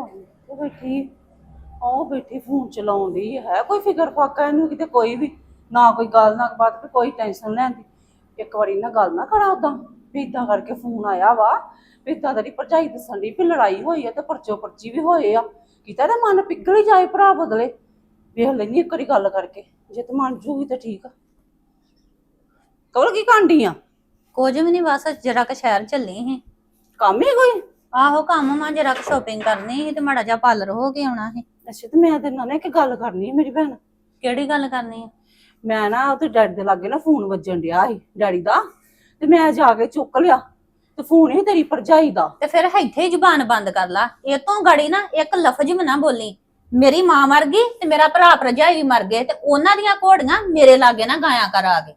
ਉਹ ਬੈਠੀ ਉਹ ਬੈਠੀ ਫੋਨ ਚਲਾਉਂਦੀ ਹੈ ਕੋਈ ਫਿਕਰ ਫਾਕਾ ਇਹਨੂੰ ਕਿਤੇ ਕੋਈ ਵੀ? ਨਾ ਕੋਈ ਗੱਲ ਨਾ ਬਾਤ ਵੀ ਕੋਈ ਟੈਨਸ਼ਨ ਲੈਂਦੀ ਇੱਕ ਵਾਰੀ ਨਾ ਗੱਲ ਨਾ ਕਰਾ ਉਦਾਂ ਵੀ ਇਦਾਂ ਕਰਕੇ ਫੋਨ ਆਇਆ ਵਾ ਵੀ ਇਦਾਂ ਤੇਰੀ ਭਰਜਾਈ ਦੱਸਣ ਦੀ ਵੀ ਲੜਾਈ ਹੋਈ ਆ ਤੇ ਪਰਚੋ ਪਰਚੀ ਵੀ ਹੋਏ ਆ। ਕੀਤਾ ਤੇ ਮਨ ਪਿਘਲ ਹੀ ਜਾਏ ਭਰਾ ਬਦਲੇ। ਵੇਖ ਲੈਣੀ ਇੱਕ ਵਾਰੀ ਗੱਲ ਕਰਕੇ ਜੇ ਤੇ ਮੰਨ ਜੂਗੀ ਤਾਂ ਠੀਕ ਆ। ਕਵਲ ਕੀ ਕਾਂਡੀ ਆ? ਕੁਝ ਵੀ ਨਹੀਂ ਬਸ ਜਰਾ ਕ ਸ਼ਹਿਰ ਚੱਲੀ ਸੀ। ਕੰਮ ਹੀ ਕੋਈ? ਆਹੋ ਕੰਮ ਮਾ ਜਰਾ ਸ਼ਾਪਿੰਗ ਕਰਨੀ ਸੀ ਤੇ ਮਾੜਾ ਜਿਹਾ ਪਾਰਲਰ ਹੋ ਕੇ ਆਉਣਾ ਸੀ। ਅੱਛਾ ਤੇ ਮੈਂ ਤੇਰੇ ਨਾਲ ਨਾ ਇੱਕ ਗੱਲ ਕਰਨੀ ਹੈ ਮੇਰੀ ਭੈਣ। ਕਿਹੜੀ ਗੱਲ ਕਰਨੀ ਹੈ ਮੈਂ ਨਾ ਉਹਦੇ ਡੈਡੀ ਦੇ ਲਾਗੇ ਨਾ ਫੋਨ ਵੱਜਣ ਡਿਆ ਸੀ ਡੈਡੀ ਦਾ ਤੇ ਮੈਂ ਜਾ ਕੇ ਚੁੱਕ ਲਿਆ ਤੇ ਫੋਨ ਹੀ ਤੇਰੀ ਭਰਜਾਈ ਦਾ। ਤੇ ਫਿਰ ਇੱਥੇ ਹੀ ਜ਼ੁਬਾਨ ਬੰਦ ਕਰ ਲਾ। ਇਹ ਤੋਂ ਗੜੀ ਨਾ ਇੱਕ ਲਫ਼ਜ਼ ਵੀ ਨਾ ਬੋਲੀ। ਮੇਰੀ ਮਾਂ ਮਰ ਗਈ ਤੇ ਮੇਰਾ ਭਰਾ ਭਰਜਾਈ ਵੀ ਮਰ ਗਏ ਤੇ ਉਹਨਾਂ ਦੀਆਂ ਘੋੜੀਆਂ ਮੇਰੇ ਲਾਗੇ ਨਾ ਗਾਇਆ ਕਰ ਆ ਕੇ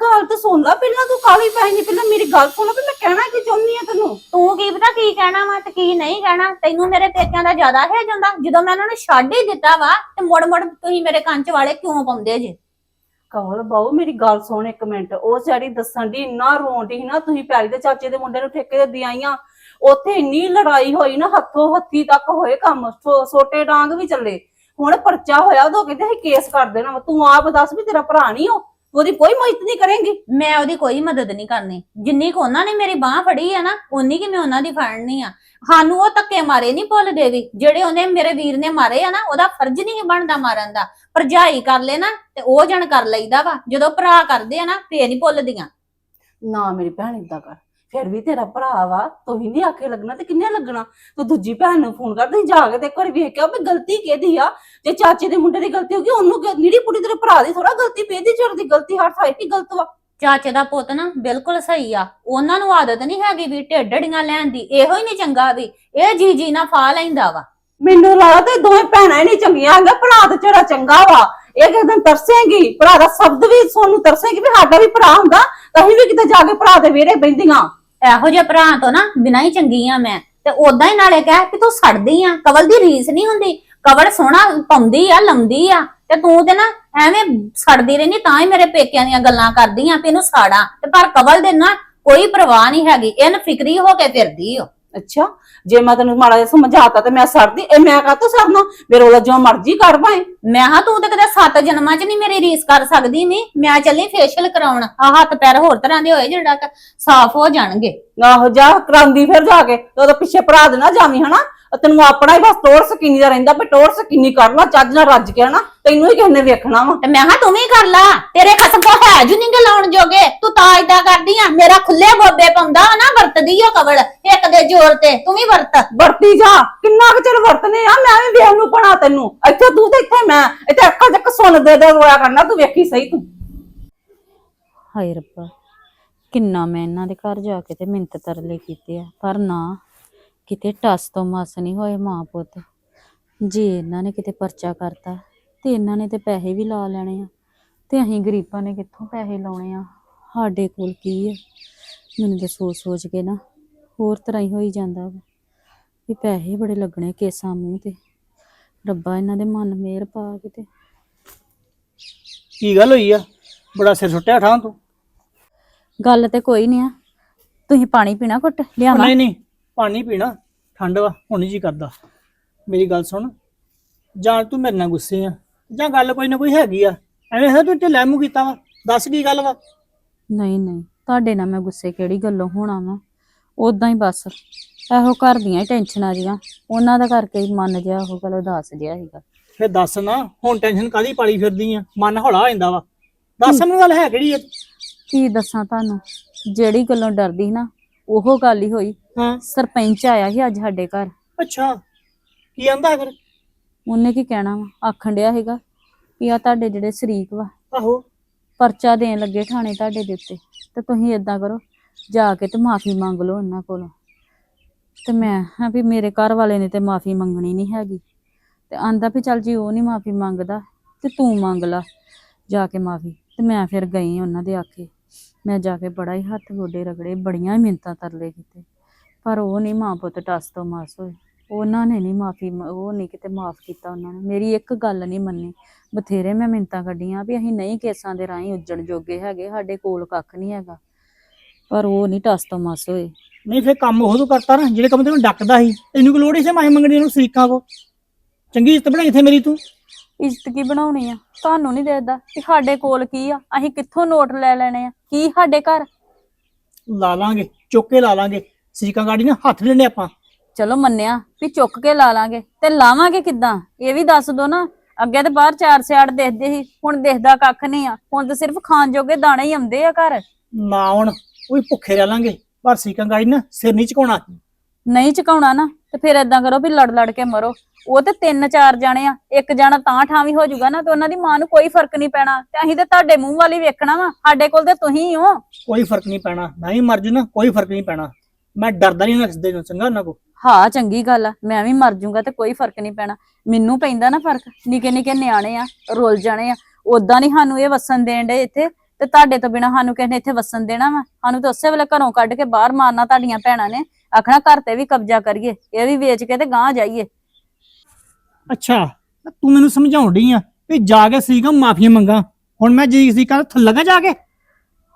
ਗੱਲ ਤਾਂ ਸੁਣ ਲੈ ਪਹਿਲਾਂ ਤੂੰ ਕਾਲੀ ਪੈ ਨਹੀਂ ਪਹਿਲਾਂ ਮੇਰੀ ਗੱਲ ਸੁਣ ਲੈ ਵੀ ਮੈਂ ਕਹਿਣਾ ਕੀ ਚਾਹੁੰਦੀ ਆ ਤੈਨੂੰ? ਤੂੰ ਕੀ ਪਤਾ ਕੀ ਕਹਿਣਾ ਵਾ ਤੇ ਕੀ ਨਹੀਂ ਕਹਿਣਾ? ਤੈਨੂੰ ਮੇਰੇ ਪੇਕਿਆਂ ਦਾ ਜ਼ਿਆਦਾ ਹੈ ਜਾਂਦਾ ਜਦੋਂ ਮੈਂ ਉਹਨਾਂ ਨੂੰ ਛੱਡ ਹੀ ਦਿੱਤਾ ਵਾ ਤੇ ਮੁੜ ਮੁੜ ਤੁਸੀਂ ਮੇਰੇ ਕੰਨ 'ਚ ਵਾਲੇ ਕਿਉਂ ਪਾਉਂਦੇ ਜੇ? ਕਵਲ ਬਾਊ ਮੇਰੀ ਗੱਲ ਸੁਣ ਇੱਕ ਮਿੰਟ। ਉਹ ਸਾਡੀ ਦੱਸਣ ਦੀ ਇੰਨਾ ਰੋਂਦੀ ਸੀ ਨਾ ਤੁਸੀਂ ਪਿਆਰੀ ਦੇ ਚਾਚੇ ਦੇ ਮੁੰਡੇ ਨੂੰ ਠੇਕੇ ਦੇ ਦਿਆਈਆਂ ਉੱਥੇ ਇੰਨੀ ਲੜਾਈ ਹੋਈ ਨਾ ਹੱਥੋਂ ਹੱਥੀ ਤੱਕ ਹੋਏ ਕੰਮ ਛੋਟੇ ਡਾਂਗ ਵੀ ਚੱਲੇ। ਹੁਣ ਪਰਚਾ ਹੋਇਆ ਉਦੋਂ ਕਹਿੰਦੇ ਅਸੀਂ ਕੇਸ ਕਰ ਦੇਣਾ ਵਾ। ਤੂੰ ਆਪ ਦੱਸ ਵੀ ਤੇਰਾ ਭਰਾ ਨਹੀਂ ਹੋ ਉਹਦੀ ਕੋਈ ਮਦਦ ਨਹੀਂ ਕਰੇਂਗੀ। ਮੈਂ ਉਹਦੀ ਕੋਈ ਮਦਦ ਨਹੀਂ ਕਰਨੀ। ਜਿੰਨੀ ਕੁ ਉਹਨਾਂ ਨੇ ਮੇਰੀ ਬਾਹ ਫੜੀ ਹੈ ਨਾ ਉਨੀ ਕਿ ਮੈਂ ਉਹਨਾਂ ਦੀ ਫੜਨੀ ਆ। ਸਾਨੂੰ ਉਹ ਧੱਕੇ ਮਾਰੇ ਨਹੀਂ ਭੁੱਲ ਦੇਵੀ। ਜਿਹੜੇ ਉਹਨੇ ਮੇਰੇ ਵੀਰ ਨੇ ਮਾਰੇ ਆ ਨਾ, ਉਹਦਾ ਫਰਜ਼ ਨਹੀਂ ਬਣਦਾ ਮਾਰਨ ਦਾ। ਭਰਜਾਈ ਕਰ ਲੈ ਨਾ, ਤੇ ਉਹ ਜਣ ਕਰ ਲਈਦਾ ਵਾ। ਜਦੋਂ ਭਰਾ ਕਰਦੇ ਆ ਨਾ, ਫੇਰ ਨਹੀਂ ਭੁੱਲਦੀਆਂ। ਨਾ ਮੇਰੀ ਭੈਣ ਇਦਾਂ ਕਰ। ਫਿਰ ਵੀ ਤੇਰਾ ਭਰਾ ਵਾ ਤੂੰ ਹੀ ਨਹੀਂ ਆਖੇ ਲੱਗਣਾ ਤੇ ਕਿੰਨੇ ਲੱਗਣਾ? ਤੂੰ ਦੂਜੀ ਭੈਣ ਨੂੰ ਫੋਨ ਕਰ ਦੇ ਜਾ ਕੇ ਤੇ ਵਾਰੀ ਵੇਖ ਕੇ ਆ ਵੀ ਗਲਤੀ ਕਿਹਦੀ ਆ? ਜੇ ਚਾਚੇ ਦੇ ਮੁੰਡੇ ਦੀ ਗਲਤੀ ਹੋ ਗਈ ਉਹਨੂੰ ਕਿਉਂ- ਨਿਹੜੀ ਪੁੱਟੀ ਤੇਰੇ ਭਰਾ ਦੀ ਥੋੜਾ ਗਲਤੀ ਪੇਦੀ ਚੜ ਦੀ ਗਲਤੀ ਹਰ ਸਾਈ ਦੀ ਗਲਤ ਵਾ। ਚਾਚੇ ਦਾ ਪੁੱਤ ਨਾ ਬਿਲਕੁਲ ਸਹੀ ਆ। ਉਹਨਾਂ ਨੂੰ ਆਦਤ ਨਹੀਂ ਹੈਗੀ ਵੀ ਢੇਡੜੀਆਂ ਲੈਣ ਦੀ ਇਹੋ ਹੀ ਨਹੀਂ ਚੰਗਾ ਵੀ ਇਹ ਜੀ ਜੀ ਨਾ ਫਾ ਲੈਂਦਾ ਵਾ। ਮੈਨੂੰ ਲੱਗਦਾ ਦੋਵੇਂ ਭੈਣਾਂ ਹੀ ਨਹੀਂ ਚੰਗੀਆਂ ਹੈਗੀਆਂ ਭਰਾ ਤੇ ਜਿਹੜਾ ਚੰਗਾ ਵਾ। ਇਹ ਕਿਸੇ ਦਿਨ ਤਰਸੇਂਗੀ, ਭਰਾ ਦਾ ਸ਼ਬਦ ਵੀ ਸੋਨੂੰ ਤਰਸੇਂਗੀ ਵੀ ਸਾਡਾ ਵੀ ਭਰਾ ਹੁੰਦਾ, ਤਾਂ ਅਸੀਂ ਵੀ ਕਿਤੇ ਜਾ ਕੇ ਭਰਾ ਦੇ ਵਿਹੜੇ ਬੈਂਦੀਆਂ ਇਹੋ ਜਿਹੇ ਭਰਾ ਤੋਂ ਨਾ ਬਿਨਾਂ ਹੀ ਚੰਗੀ ਆ ਮੈਂ, ਤੇ ਉਦਾਂ ਹੀ ਨਾਲੇ ਕਹਿ ਕਿ ਤੂੰ ਸੜਦੀ ਆ, ਕਵਲ ਦੀ ਰੀਸ ਨਹੀਂ ਹੁੰਦੀ, ਕਵਲ ਸੋਹਣਾ ਪਾਉਂਦੀ ਆ ਲੰਦੀ ਆ, ਤੇ ਤੂੰ ਤੇ ਨਾ ਐਵੇਂ ਸੜਦੀ ਰਹਿੰਦੀ, ਤਾਂ ਹੀ ਮੇਰੇ ਪੇਕਿਆਂ ਦੀਆਂ ਗੱਲਾਂ ਕਰਦੀ ਆ ਤੇ ਇਹਨੂੰ ਸਾੜਾਂ, ਤੇ ਪਰ ਕਵਲ ਦੇ ਨਾ ਕੋਈ ਪਰਵਾਹ ਨਹੀਂ ਹੈਗੀ, ਇਹਨ ਫਿਕਰੀ ਹੋ ਕੇ ਫਿਰਦੀ ਓ। ਅੱਛਾ ਜੇ ਮੈਂ ਤੈਨੂੰ ਮਾੜਾ ਜਿਹਾ ਸਮਝਾਤਾ ਤੇ ਮੈਂ ਸੜਦੀ ਇਹ ਮੈਂ ਕਾਹਤੋਂ ਸੜਨਾ? ਮੇਰੇ ਕੋਲ ਜੋ ਮਰਜ਼ੀ ਕਰ ਭਾਏ ਮੈਂ ਹਾਂ ਤੂੰ ਤੇ ਕਦੇ ਸੱਤ ਜਨਮਾਂ 'ਚ ਨਹੀਂ ਮੇਰੀ ਰੀਸ ਕਰ ਸਕਦੀ ਨਹੀਂ ਮੈਂ ਚੱਲੀ ਫੇਸ਼ੀਅਲ ਕਰਾਉਣ। ਆ ਹੱਥ ਪੈਰ ਹੋਰ ਤਰ੍ਹਾਂ ਦੇ ਹੋਏ ਜਿਹੜਾ ਕਿ ਸਾਫ਼ ਹੋ ਜਾਣਗੇ। ਆਹੋ ਜਾ ਕਰਾਂਦੀ ਫਿਰ ਜਾ ਕੇ ਤੇ ਉਹਦੇ ਪਿੱਛੇ ਭਰਾ ਦੇ ਨਾ ਜਾਵੀਂ ਹਨਾ? ਤੈਨੂੰ ਆਪਣਾ ਹੀ ਬਸ ਟੋਰ ਸਕੀਨੀ ਦਾ ਰਹਿੰਦਾ ਵੀ ਟੋਰ ਸਕੀਨੀ ਕਰ ਲਾ ਚੱਜ ਨਾਲ ਰੱਜ ਕੇ ਹਨਾ ਤੈਨੂੰ ਹੀ ਕਿਸੇ ਨੇ ਵੇਖਣਾ ਵਾ। ਤੇ ਮੈਂ ਹਾਂ ਤੂੰ ਵੀ ਕਰ ਲਾ ਤੇਰੇ ਖਸਮ ਕੋ ਹੈ ਜੂ ਨਹੀਂ ਲਾਉਣ ਜੋਗੇ ਤੂੰ ਤਾਂ ਇਦਾਂ ਕਰਦੀ ਆ ਮੇਰਾ ਖੁੱਲੇ ਬੋਬੇ ਪਾਉਂਦਾ ਨਾ ਵਰਤਦੀ ਓ ਕਵਲ ਇੱਕ ਦੇ ਜ਼ੋਰ ਤੇ ਤੂੰ ਵੀ ਵਰਤ। ਵਰਤੀ ਜਾ ਕਿੰਨਾ ਕੁ ਚਿਰ ਵਰਤਨੇ ਆ ਮੈਂ ਵੀ ਵੇਖ ਨੂੰ ਪਣਾ ਤੈਨੂੰ। ਇੱਥੇ ਤੂੰ ਤੇ ਇੱਥੇ ਮੈਂ ਇੱਥੇ ਅੱਖਾਂ ਚੱਕ ਸੁਣ ਦੇ ਦੇ ਰੋਇਆ ਕਰਨਾ ਤੂੰ ਵੇਖੀ ਸਹੀ ਤੂੰ। ਹਾਏ ਰੱਬਾ ਕਿੰਨਾ ਮੈਂ ਇਹਨਾਂ ਦੇ ਘਰ ਜਾ ਕੇ ਤੇ ਮਿੰਤ ਤਰਲੇ ਕੀਤੇ ਆ ਪਰ ਨਾ। ਕਿਤੇ ਟਸ ਤੋਂ ਮਸ ਨਹੀਂ ਹੋਏ ਮਾਂ ਪੁੱਤ। ਜੇ ਇਹਨਾਂ ਨੇ ਕਿਤੇ ਪਰਚਾ ਕਰਤਾ ਤੇ ਇਹਨਾਂ ਨੇ ਤੇ ਪੈਸੇ ਵੀ ਲਾ ਲੈਣੇ ਆ। ਤੇ ਅਸੀਂ ਗਰੀਬਾਂ ਨੇ ਕਿੱਥੋਂ ਪੈਸੇ ਲਾਉਣੇ ਆ? ਸਾਡੇ ਕੋਲ ਕੀ ਆ? ਮੈਨੂੰ ਤਾਂ ਸੋਚ ਸੋਚ ਕੇ ਨਾ ਹੋਰ ਤਰ੍ਹਾਂ ਹੀ ਹੋਈ ਜਾਂਦਾ ਵਾ। ਵੀ ਪੈਸੇ ਬੜੇ ਲੱਗਣੇ ਕੇਸਾਂ ਮੂੰਹ ਤੇ। ਰੱਬਾ ਇਹਨਾਂ ਦੇ ਮਨ ਮੇਰ ਪਾ ਕਿਤੇ ਕੀ ਗੱਲ ਹੋਈ ਆ? ਬੜਾ ਸਿਰ ਸੁੱਟਿਆ ਠਾਂ ਤੂੰ। ਗੱਲ ਤੇ ਕੋਈ ਨਹੀਂ ਆ। ਤੁਸੀਂ ਪਾਣੀ ਪੀਣਾ ਘੁੱਟ ਲਿਆਵਾਂ? ਨਹੀਂ ਨਹੀਂ। ਪਾਣੀ ਪੀਣਾ ਠੰਡ ਵਾ ਹੁਣ ਜੀ ਕਰਦਾ। ਮੇਰੀ ਗੱਲ ਸੁਣ ਜਾਂ ਤੂੰ ਮੇਰੇ ਨਾਲ ਗੁੱਸੇ ਆ ਜਾਂ ਗੱਲ ਕੋਈ ਨਾ ਕੋਈ ਹੈਗੀ ਆ ਐਵੇਂ ਹੈ ਤੂੰ ਢਿੱਲਾ ਮੂੰਹ ਕੀਤਾ ਵਾ ਦੱਸ ਕੀ ਗੱਲ ਵਾ? ਨਹੀਂ ਨਹੀਂ ਤੁਹਾਡੇ ਨਾਲ ਮੈਂ ਗੁੱਸੇ ਕਿਹੜੀ ਗੱਲੋਂ ਹੋਣਾ ਵਾ? ਉਦਾਂ ਹੀ ਬਸ ਇਹੋ ਘਰ ਦੀਆਂ ਹੀ ਟੈਨਸ਼ਨਾਂ ਜੀਆਂ ਉਹਨਾਂ ਦਾ ਕਰਕੇ ਹੀ ਮਨ ਜਿਹਾ ਉਹ ਗੱਲ ਉਦਾਸ ਜਿਹਾ ਸੀਗਾ। ਫਿਰ ਦੱਸ ਨਾ ਹੁਣ ਟੈਨਸ਼ਨ ਕਾਦੀ ਪਾਲੀ ਫਿਰਦੀ ਆ? ਮਨ ਹੌਲਾ ਹੋ ਜਾਂਦਾ ਵਾ। ਦੱਸ ਮੈਨੂੰ ਗੱਲ ਹੈ ਕਿਹੜੀ ਆ? ਕੀ ਦੱਸਾਂ ਤੁਹਾਨੂੰ? ਜਿਹੜੀ ਗੱਲੋਂ ਡਰਦੀ ਸੀ ਨਾ ਉਹ ਗੱਲ ਹੀ ਹੋਈ। ਹਾਂ। ਸਰਪੰਚ ਆਇਆ ਸੀ ਅੱਜ ਸਾਡੇ ਘਰ। ਅੱਛਾ ਕੀ ਆਂਦਾ ਫਿਰ? ਉਹਨੇ ਕੀ ਕਹਿਣਾ ਵਾ? ਆਖਣ ਡਿਆ ਹੈਗਾ ਕਿ ਆ ਤੁਹਾਡੇ ਜਿਹੜੇ ਸ਼ਰੀਕ ਵਾ ਆਹੋ। ਪਰਚਾ ਦੇਣ ਲੱਗੇ ਥਾਣੇ ਤੁਹਾਡੇ ਦੇ ਉੱਤੇ। ਤੇ ਤੁਸੀਂ ਇਦਾਂ ਕਰੋ ਜਾ ਕੇ ਤੇ ਮਾਫੀ ਮੰਗ ਲਓ ਉਹਨਾਂ ਕੋਲੋਂ। ਤੇ ਮੈਂ ਹਾਂ ਵੀ ਮੇਰੇ ਘਰ ਵਾਲੇ ਨੇ ਤੇ ਮਾਫੀ ਮੰਗਣੀ ਨਹੀਂ ਹੈਗੀ। ਤੇ ਆਂਦਾ ਵੀ ਚੱਲ ਜੀ ਉਹ ਨਹੀਂ ਮਾਫੀ ਮੰਗਦਾ ਤੇ ਤੂੰ ਮੰਗ ਲਾ ਜਾ ਕੇ ਮਾਫੀ। ਤੇ ਮੈਂ ਫਿਰ ਗਈ ਉਹਨਾਂ ਦੇ ਆਖੇ। ਮੈਂ ਜਾ ਕੇ ਬੜਾ ਹੀ ਹੱਥ ਗੋਡੇ ਰਗੜੇ, ਬੜੀਆਂ ਮਿੰਤਾਂ ਤਰਲੇ ਕੀਤੇ। ਪਰ ਉਹ ਨਹੀਂ ਮਾਂ ਪੁੱਤ ਟਸ ਤੋਂ ਮਾਸ ਹੋਏ। ਉਹਨਾਂ ਨੇ ਨਹੀਂ ਮਾਫੀ ਉਹ ਨਹੀਂ ਕਿਤੇ ਮਾਫ ਕੀਤਾ ਉਹਨਾਂ ਨੇ। ਮੇਰੀ ਇੱਕ ਗੱਲ ਨਹੀਂ ਮੰਨੀ। ਬਥੇਰੇ ਮੈਂ ਮਿੰਤਾਂ ਕੱਢੀਆਂ ਵੀ ਅਸੀਂ ਨਹੀਂ ਕੇਸਾਂ ਦੇ ਰਾਹੀਂ ਉੱਜਣ ਜੋਗੇ ਹੈਗੇ, ਸਾਡੇ ਕੋਲ ਕੱਖ ਨਹੀਂ ਹੈਗਾ। ਪਰ ਉਹ ਨਹੀਂ ਟਸ ਤੋਂ ਮਸ ਹੋਏ। ਨਹੀਂ, ਫੇਰ ਕੰਮ ਉਹ ਤੋਂ ਕਰਤਾ ਨਾ, ਜਿਹੜੇ ਕੰਮ ਤੈਨੂੰ ਡੱਕਦਾ ਸੀ। ਤੈਨੂੰ ਕੋਈ ਲੋੜ ਹੀ ਸੀ ਮਾਹੀ ਮੰਗਣੀ ਨੂੰ ਸਰੀਕਾਂ ਕੋ? ਚੰਗੀ ਇੱਜ਼ਤ ਬਣਾਈ ਇੱਥੇ ਮੇਰੀ ਤੂੰ? ਇੱਜ਼ਤ ਕੀ ਬਣਾਉਣੀ ਆ? ਤੁਹਾਨੂੰ ਨਹੀਂ ਦੇਦਾ ਕਿ ਸਾਡੇ ਕੋਲ ਕੀ ਆ? ਅਸੀਂ ਕਿੱਥੋਂ ਨੋਟ ਲੈ ਲੈਣੇ ਆ? ਕੀ ਸਾਡੇ ਘਰ? ਲਾ ਲਾਂਗੇ ਚੁੱਕ ਕੇ ਲਾ ਲਾਂਗੇ। ਸਰੀਕਾਂ ਗਾੜੀ ਨਾ ਹੱਥ ਲੈਣੇ ਆਪਾਂ। ਚਲੋ ਮੰਨਿਆ ਵੀ ਚੁੱਕ ਕੇ ਲਾ ਲਾਂਗੇ। ਤੇ ਲਾਵਾਂਗੇ ਕਿੱਦਾਂ? ਇਹ ਵੀ ਦੱਸ ਦੋ ਨਾ। ਅੱਗੇ ਤੇ ਬਾਹਰ ਚਾਰ ਸਿਆੜ ਦੇਖਦੇ ਸੀ ਹੁਣ ਦਿਖਦਾ ਕੱਖ ਨਹੀਂ ਆ। ਹੁਣ ਤੇ ਸਿਰਫ ਖਾਣ ਜੋਗੇ ਦਾਣੇ ਹੀ ਆਉਂਦੇ ਆ ਘਰ। ਨਾ ਹੁਣ ਉਹ ਵੀ ਭੁੱਖੇ ਰਹਿ ਲਾਂਗੇ। ਪਰ ਸਰੀਕਾਂ ਗਾੜੀ ਨਾ ਸਿਰ ਨਹੀਂ ਝੁਕਾਉਣਾ। ਨਹੀਂ ਝੁਕਾਉਣਾ ਨਾ ਤੇ ਫਿਰ ਏਦਾਂ ਕਰੋ ਵੀ ਲੜ ਲੜ ਕੇ ਮਰੋ। ਉਹ ਤੇ ਤਿੰਨ ਚਾਰ ਜਾਣੇ ਆ ਇੱਕ ਜਾਣਾ ਤਾਂ ਠਾਵੀ ਹੋ ਜਾਊਗਾ ਨਾ ਤੇ ਉਹਨਾਂ ਦੀ ਮਾਂ ਨੂੰ ਕੋਈ ਫ਼ਰਕ ਨਹੀਂ ਪੈਣਾ। ਤੇ ਅਸੀਂ ਤੇ ਤੁਹਾਡੇ ਮੂੰਹ ਵਾਲੀ ਵੇਖਣਾ ਵਾ ਸਾਡੇ ਕੋਲ ਤੇ ਤੁਸੀਂ ਹੀ। ਹੋ ਕੋਈ ਫ਼ਰਕ ਨਹੀਂ ਪੈਣਾ ਮੈਂ ਹੀ ਮਰ ਜੂ ਨਾ ਕੋਈ ਫ਼ਰਕ ਨਹੀਂ ਪੈਣਾ। ਮੈਂ ਡਰਦਾ ਨਹੀਂ ਉਹਨਾਂ ਦੇ ਚੰਗਾ ਉਹਨਾਂ ਕੋ ਹਾਂ ਚੰਗੀ ਗੱਲ ਆ ਮੈਂ ਵੀ ਮਰ ਜਾਊਂਗਾ ਤੇ ਕੋਈ ਫ਼ਰਕ ਨਹੀਂ ਪੈਣਾ। ਮੈਨੂੰ ਪੈਂਦਾ ਨਾ ਫ਼ਰਕ ਨਿੱਕੇ ਨਿੱਕੇ ਨਿਆਣੇ ਆ ਰੁੱਲ ਜਾਣੇ ਆ। ਉਦਾਂ ਨਹੀਂ ਸਾਨੂੰ ਇਹ ਵਸਣ ਦੇਣ ਦੇ ਇੱਥੇ। ਤੇ ਤੁਹਾਡੇ ਤੋਂ ਬਿਨਾ ਸਾਨੂੰ ਕਿਸੇ ਨੇ ਇੱਥੇ ਵਸਣ ਦੇਣਾ ਵਾ। ਸਾਨੂੰ ਤਾਂ ਉਸੇ ਵੇਲੇ ਘਰੋਂ ਕੱਢ ਕੇ ਬਾਹਰ ਮਾਰਨਾ ਤੁਹਾਡੀਆਂ ਭੈਣਾਂ ਨੇ। ਆਖਣਾ ਘਰ ਤੇ ਵੀ ਕਬਜ਼ਾ ਕਰੀਏ ਇਹ ਵੀ ਵੇਚ ਕੇ ਤੇ ਗਾਂਹ ਜਾਈਏ। ਅੱਛਾ ਤੂੰ ਮੈਨੂੰ ਸਮਝਾਉਣ ਡਈ ਆ ਵੀ ਜਾ ਕੇ ਸਰੀਕਾਂ ਮਾਫੀ ਮੰਗਾ। ਹੁਣ ਮੈਂ ਜੀ ਸਰੀਕਾਂ ਥੱਲੇ ਲੱਗਾ ਜਾ ਕੇ।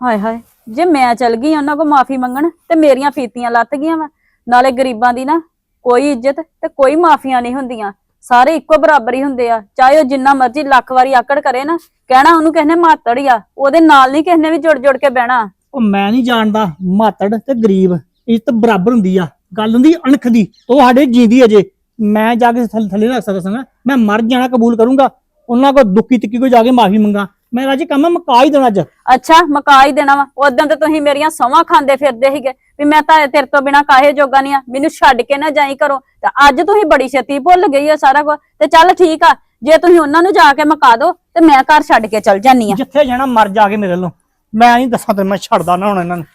ਹਾਏ ਹਾਏ ਜੇ ਮੈਂ ਚਲ ਗਈ ਉਹਨਾਂ ਕੋ ਮਾਫੀ ਮੰਗਣ ਤੇ ਮੇਰੀਆਂ ਫੀਤੀਆਂ ਲੱਤ ਗਈਆਂ ਵਾ। ਨਾਲੇ ਗਰੀਬਾਂ ਦੀ ਨਾ ਕੋਈ ਇੱਜ਼ਤ ਤੇ ਕੋਈ ਮਾਫੀਆਂ ਨਹੀਂ ਹੁੰਦੀਆਂ। ਸਾਰੇ ਇੱਕੋ ਬਰਾਬਰ ਹੀ ਹੁੰਦੇ ਆ। ਚਾਹੇ ਉਹ ਜਿੰਨਾ ਮਰਜ਼ੀ ਲੱਖ ਵਾਰੀ ਆਕੜ ਕਰੇ ਨਾ, ਕਹਿਣਾ ਉਹਨੂੰ ਕਿਸੇ ਨੇ ਮਾਤੜ ਹੀ ਆ। ਉਹਦੇ ਨਾਲ ਨਹੀਂ ਕਿਸੇ ਨੇ ਵੀ ਜੁੜ ਜੁੜ ਕੇ ਬਹਿਣਾ। ਉਹ ਮੈਂ ਨਹੀਂ ਜਾਣਦਾ ਮਾਤੜ ਤੇ ਗਰੀਬ, ਇੱਜ਼ਤ ਬਰਾਬਰ ਹੁੰਦੀ ਆ। ਗੱਲ ਹੁੰਦੀ ਅਣਖ ਦੀ, ਉਹ ਸਾਡੇ ਜੀਂਦੀ ਅਜੇ ਮੈਂ ਜਾ ਕੇ ਥੱਲੇ ਥੱਲੇ ਰੱਖ ਸਕਦਾ ਸਾਂ ਮੈਂ ਮਰ ਜਾਣਾ ਕਬੂਲ ਕਰੂੰਗਾ। ਉਹਨਾਂ ਕੋ ਦੁੱਖੀ ਤਿੱਕੀ ਕੋ ਜਾ ਕੇ ਮਾਫੀ ਮੰਗਾ। ਮੈਂ ਰਾਜੀ ਕੰਮ ਮਕਾ ਹੀ ਦੇਣਾ ਅੱਜ? ਅੱਛਾ ਮਕਾ ਹੀ ਦੇਣਾ ਵਾ? ਉਦੋਂ ਤੇ ਤੁਸੀਂ ਮੇਰੀਆਂ ਸਵਾਂ ਖਾਂਦੇ ਫਿਰਦੇ ਸੀਗੇ ਵੀ ਮੈਂ ਤਾਂ ਤੇਰੇ ਤੋਂ ਬਿਨਾ ਕਾਹੇ ਜੋਗਾ ਨਹੀਂ ਆ। ਮੈਨੂੰ ਛੱਡ ਕੇ ਨਾ ਜਾਈ ਕਰੋ। ਤੇ ਅੱਜ ਤੁਸੀਂ ਬੜੀ ਛੇਤੀ ਭੁੱਲ ਗਈ ਆ ਸਾਰਾ ਕੁਝ ਤੇ ਚੱਲ ਠੀਕ ਆ ਜੇ ਤੁਸੀਂ ਉਹਨਾਂ ਨੂੰ ਜਾ ਕੇ ਮਕਾ ਦੋ ਤੇ ਮੈਂ ਘਰ ਛੱਡ ਕੇ ਚਲ ਜਾਨੀ ਆ। ਜਿੱਥੇ ਜਾਣਾ ਮਰ ਜਾ ਕੇ ਮੇਰੇ ਵੱਲੋਂ। ਮੈਂ ਨਹੀਂ ਦੱਸਾਂ ਤੇ ਮੈਂ ਛੱਡਦਾ ਨਾ ਹੁਣ ਇਹਨਾਂ ਨੂੰ।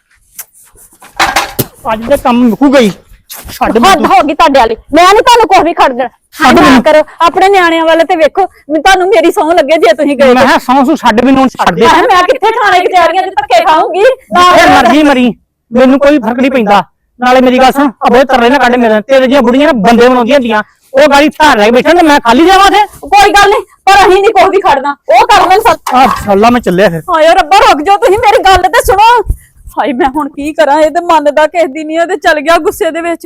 ਅੱਜ ਦੇ ਕੰਮ ਮੁੱਕੂ ਗਈ। ਛੱਡ ਹੱਦ ਮੈਨੂੰ। ਹੋ ਗਈ ਤੁਹਾਡੇ ਵਾਲੀ। ਮੈਂ ਨਹੀਂ ਤੁਹਾਨੂੰ ਕੁਝ ਵੀ ਖੜ ਦੇਣਾ। ਛੱਡ ਨਾ। ਕਰੋ। ਆਪਣੇ ਨਿਆਣਿਆਂ ਵਾਲੇ ਤੇ ਵੇਖੋ। ਮੈਂ ਤੁਹਾਨੂੰ ਮੇਰੀ ਸੌਂ ਲੱਗੇ ਜੇ ਤੁਸੀਂ ਗਏ ਮੈਂ ਸੌਂ ਸੂ ਛੱਡ ਮੈਨੂੰ ਛੱਡ ਦੇ। ਮੈਂ ਕਿੱਥੇ ਥਾਣੇ ਕਚਹਿਰੀਆਂ 'ਚ ਧੱਕੇ ਖਾਊਂਗੀ। ਜਿੱਥੇ ਮਰਜ਼ੀ ਮਰੀ। ਮੈਨੂੰ ਕੋਈ ਫ਼ਰਕ ਨਹੀਂ ਪੈਂਦਾ। ਨਾਲੇ ਮੇਰੀ ਗੱਲ ਸੁਣ ਅਬੇ ਤਰਲੇ ਨਾ ਕੱਢ ਮੇਰੇ। ਤੇਰੇ ਜਿਹੀਆਂ ਬੁੜੀਆਂ ਨਾ ਬੰਦੇ ਬਣਾਉਂਦੀਆਂ ਹੁੰਦੀਆਂ। ਉਹ ਗਾੜੀ ਥਾਰ ਲੈ ਕੇ ਬੈਠਾ ਤੇ ਮੈਂ ਖਾਲੀ ਜਾਵਾਂ ਤੇ ਕੋਈ ਗੱਲ ਨਹੀਂ ਪਰ ਅਸੀਂ ਨਹੀਂ ਕੋਈ ਵੀ ਖੜਨਾ। ਉਹ ਕਰ ਲੈਣ ਸੱਤ। ਆ ਛੱਲਾ ਮੈਂ ਚੱਲਿਆ ਫਿਰ। ਹਾਏ ਰੱਬਾ ਰੁਕ ਜਾਓ ਤੁਸੀਂ। ਮੇਰੀ ਗੱਲ ਤੇ ਸੁਣੋ। ਹਾਏ, ਮੈਂ ਹੁਣ ਕੀ ਕਰਾਂ? ਇਹ ਤੇ ਮੰਨਦਾ ਕਿਸੇ ਦੀ ਨਹੀਂ ਤੇ ਚੱਲ ਗਿਆ ਗੁੱਸੇ ਦੇ ਵਿੱਚ।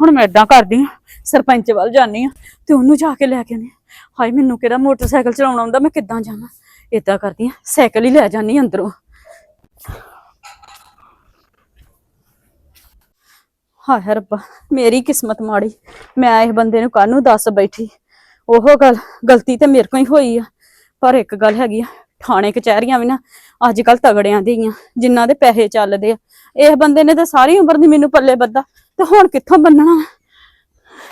ਹੁਣ ਮੈਂ ਏਦਾਂ ਕਰਦੀ ਆ, ਸਰਪੰਚ ਵੱਲ ਜਾਨੀ ਆ, ਤੇ ਉਹਨੂੰ ਜਾ ਕੇ ਲੈ ਕੇ ਆਉਂਦੀ ਹਾਂ ਹਾਏ, ਮੈਨੂੰ ਕਿਹੜਾ ਮੋਟਰਸਾਈਕਲ ਚਲਾਉਣਾ ਆਉਂਦਾ ਮੈਂ ਕਿੱਦਾਂ ਜਾਵਾਂ? ਏਦਾਂ ਕਰਦੀ ਆ, ਸਾਈਕਲ ਹੀ ਲੈ ਜਾਨੀ ਅੰਦਰੋਂ। ਹਾਏ ਰੱਬਾ, ਮੇਰੀ ਕਿਸਮਤ ਮਾੜੀ। ਮੈਂ ਇਸ ਬੰਦੇ ਨੂੰ ਕਾਹਨੂੰ ਦੱਸ ਬੈਠੀ। ਉਹ ਗੱਲ ਗਲਤੀ ਤੇ ਮੇਰੇ ਕੋਲ ਹੀ ਹੋਈ ਆ, ਪਰ ਇੱਕ ਗੱਲ ਹੈਗੀ ਆ ਥਾਣੇ ਕਚਹਿਰੀਆਂ ਵੀ ਨਾ ਅੱਜ ਕੱਲ ਤਗੜਿਆਂ ਦੀਆਂ ਜਿਨ੍ਹਾਂ ਦੇ ਪੈਸੇ ਚੱਲਦੇ ਆ। ਇਸ ਬੰਦੇ ਨੇ ਤਾਂ ਸਾਰੀ ਉਮਰ ਦੀ ਮੈਨੂੰ ਪੱਲੇ ਬੱਦਾ ਤੇ ਹੁਣ ਕਿੱਥੋਂ ਬੰਨਣਾ?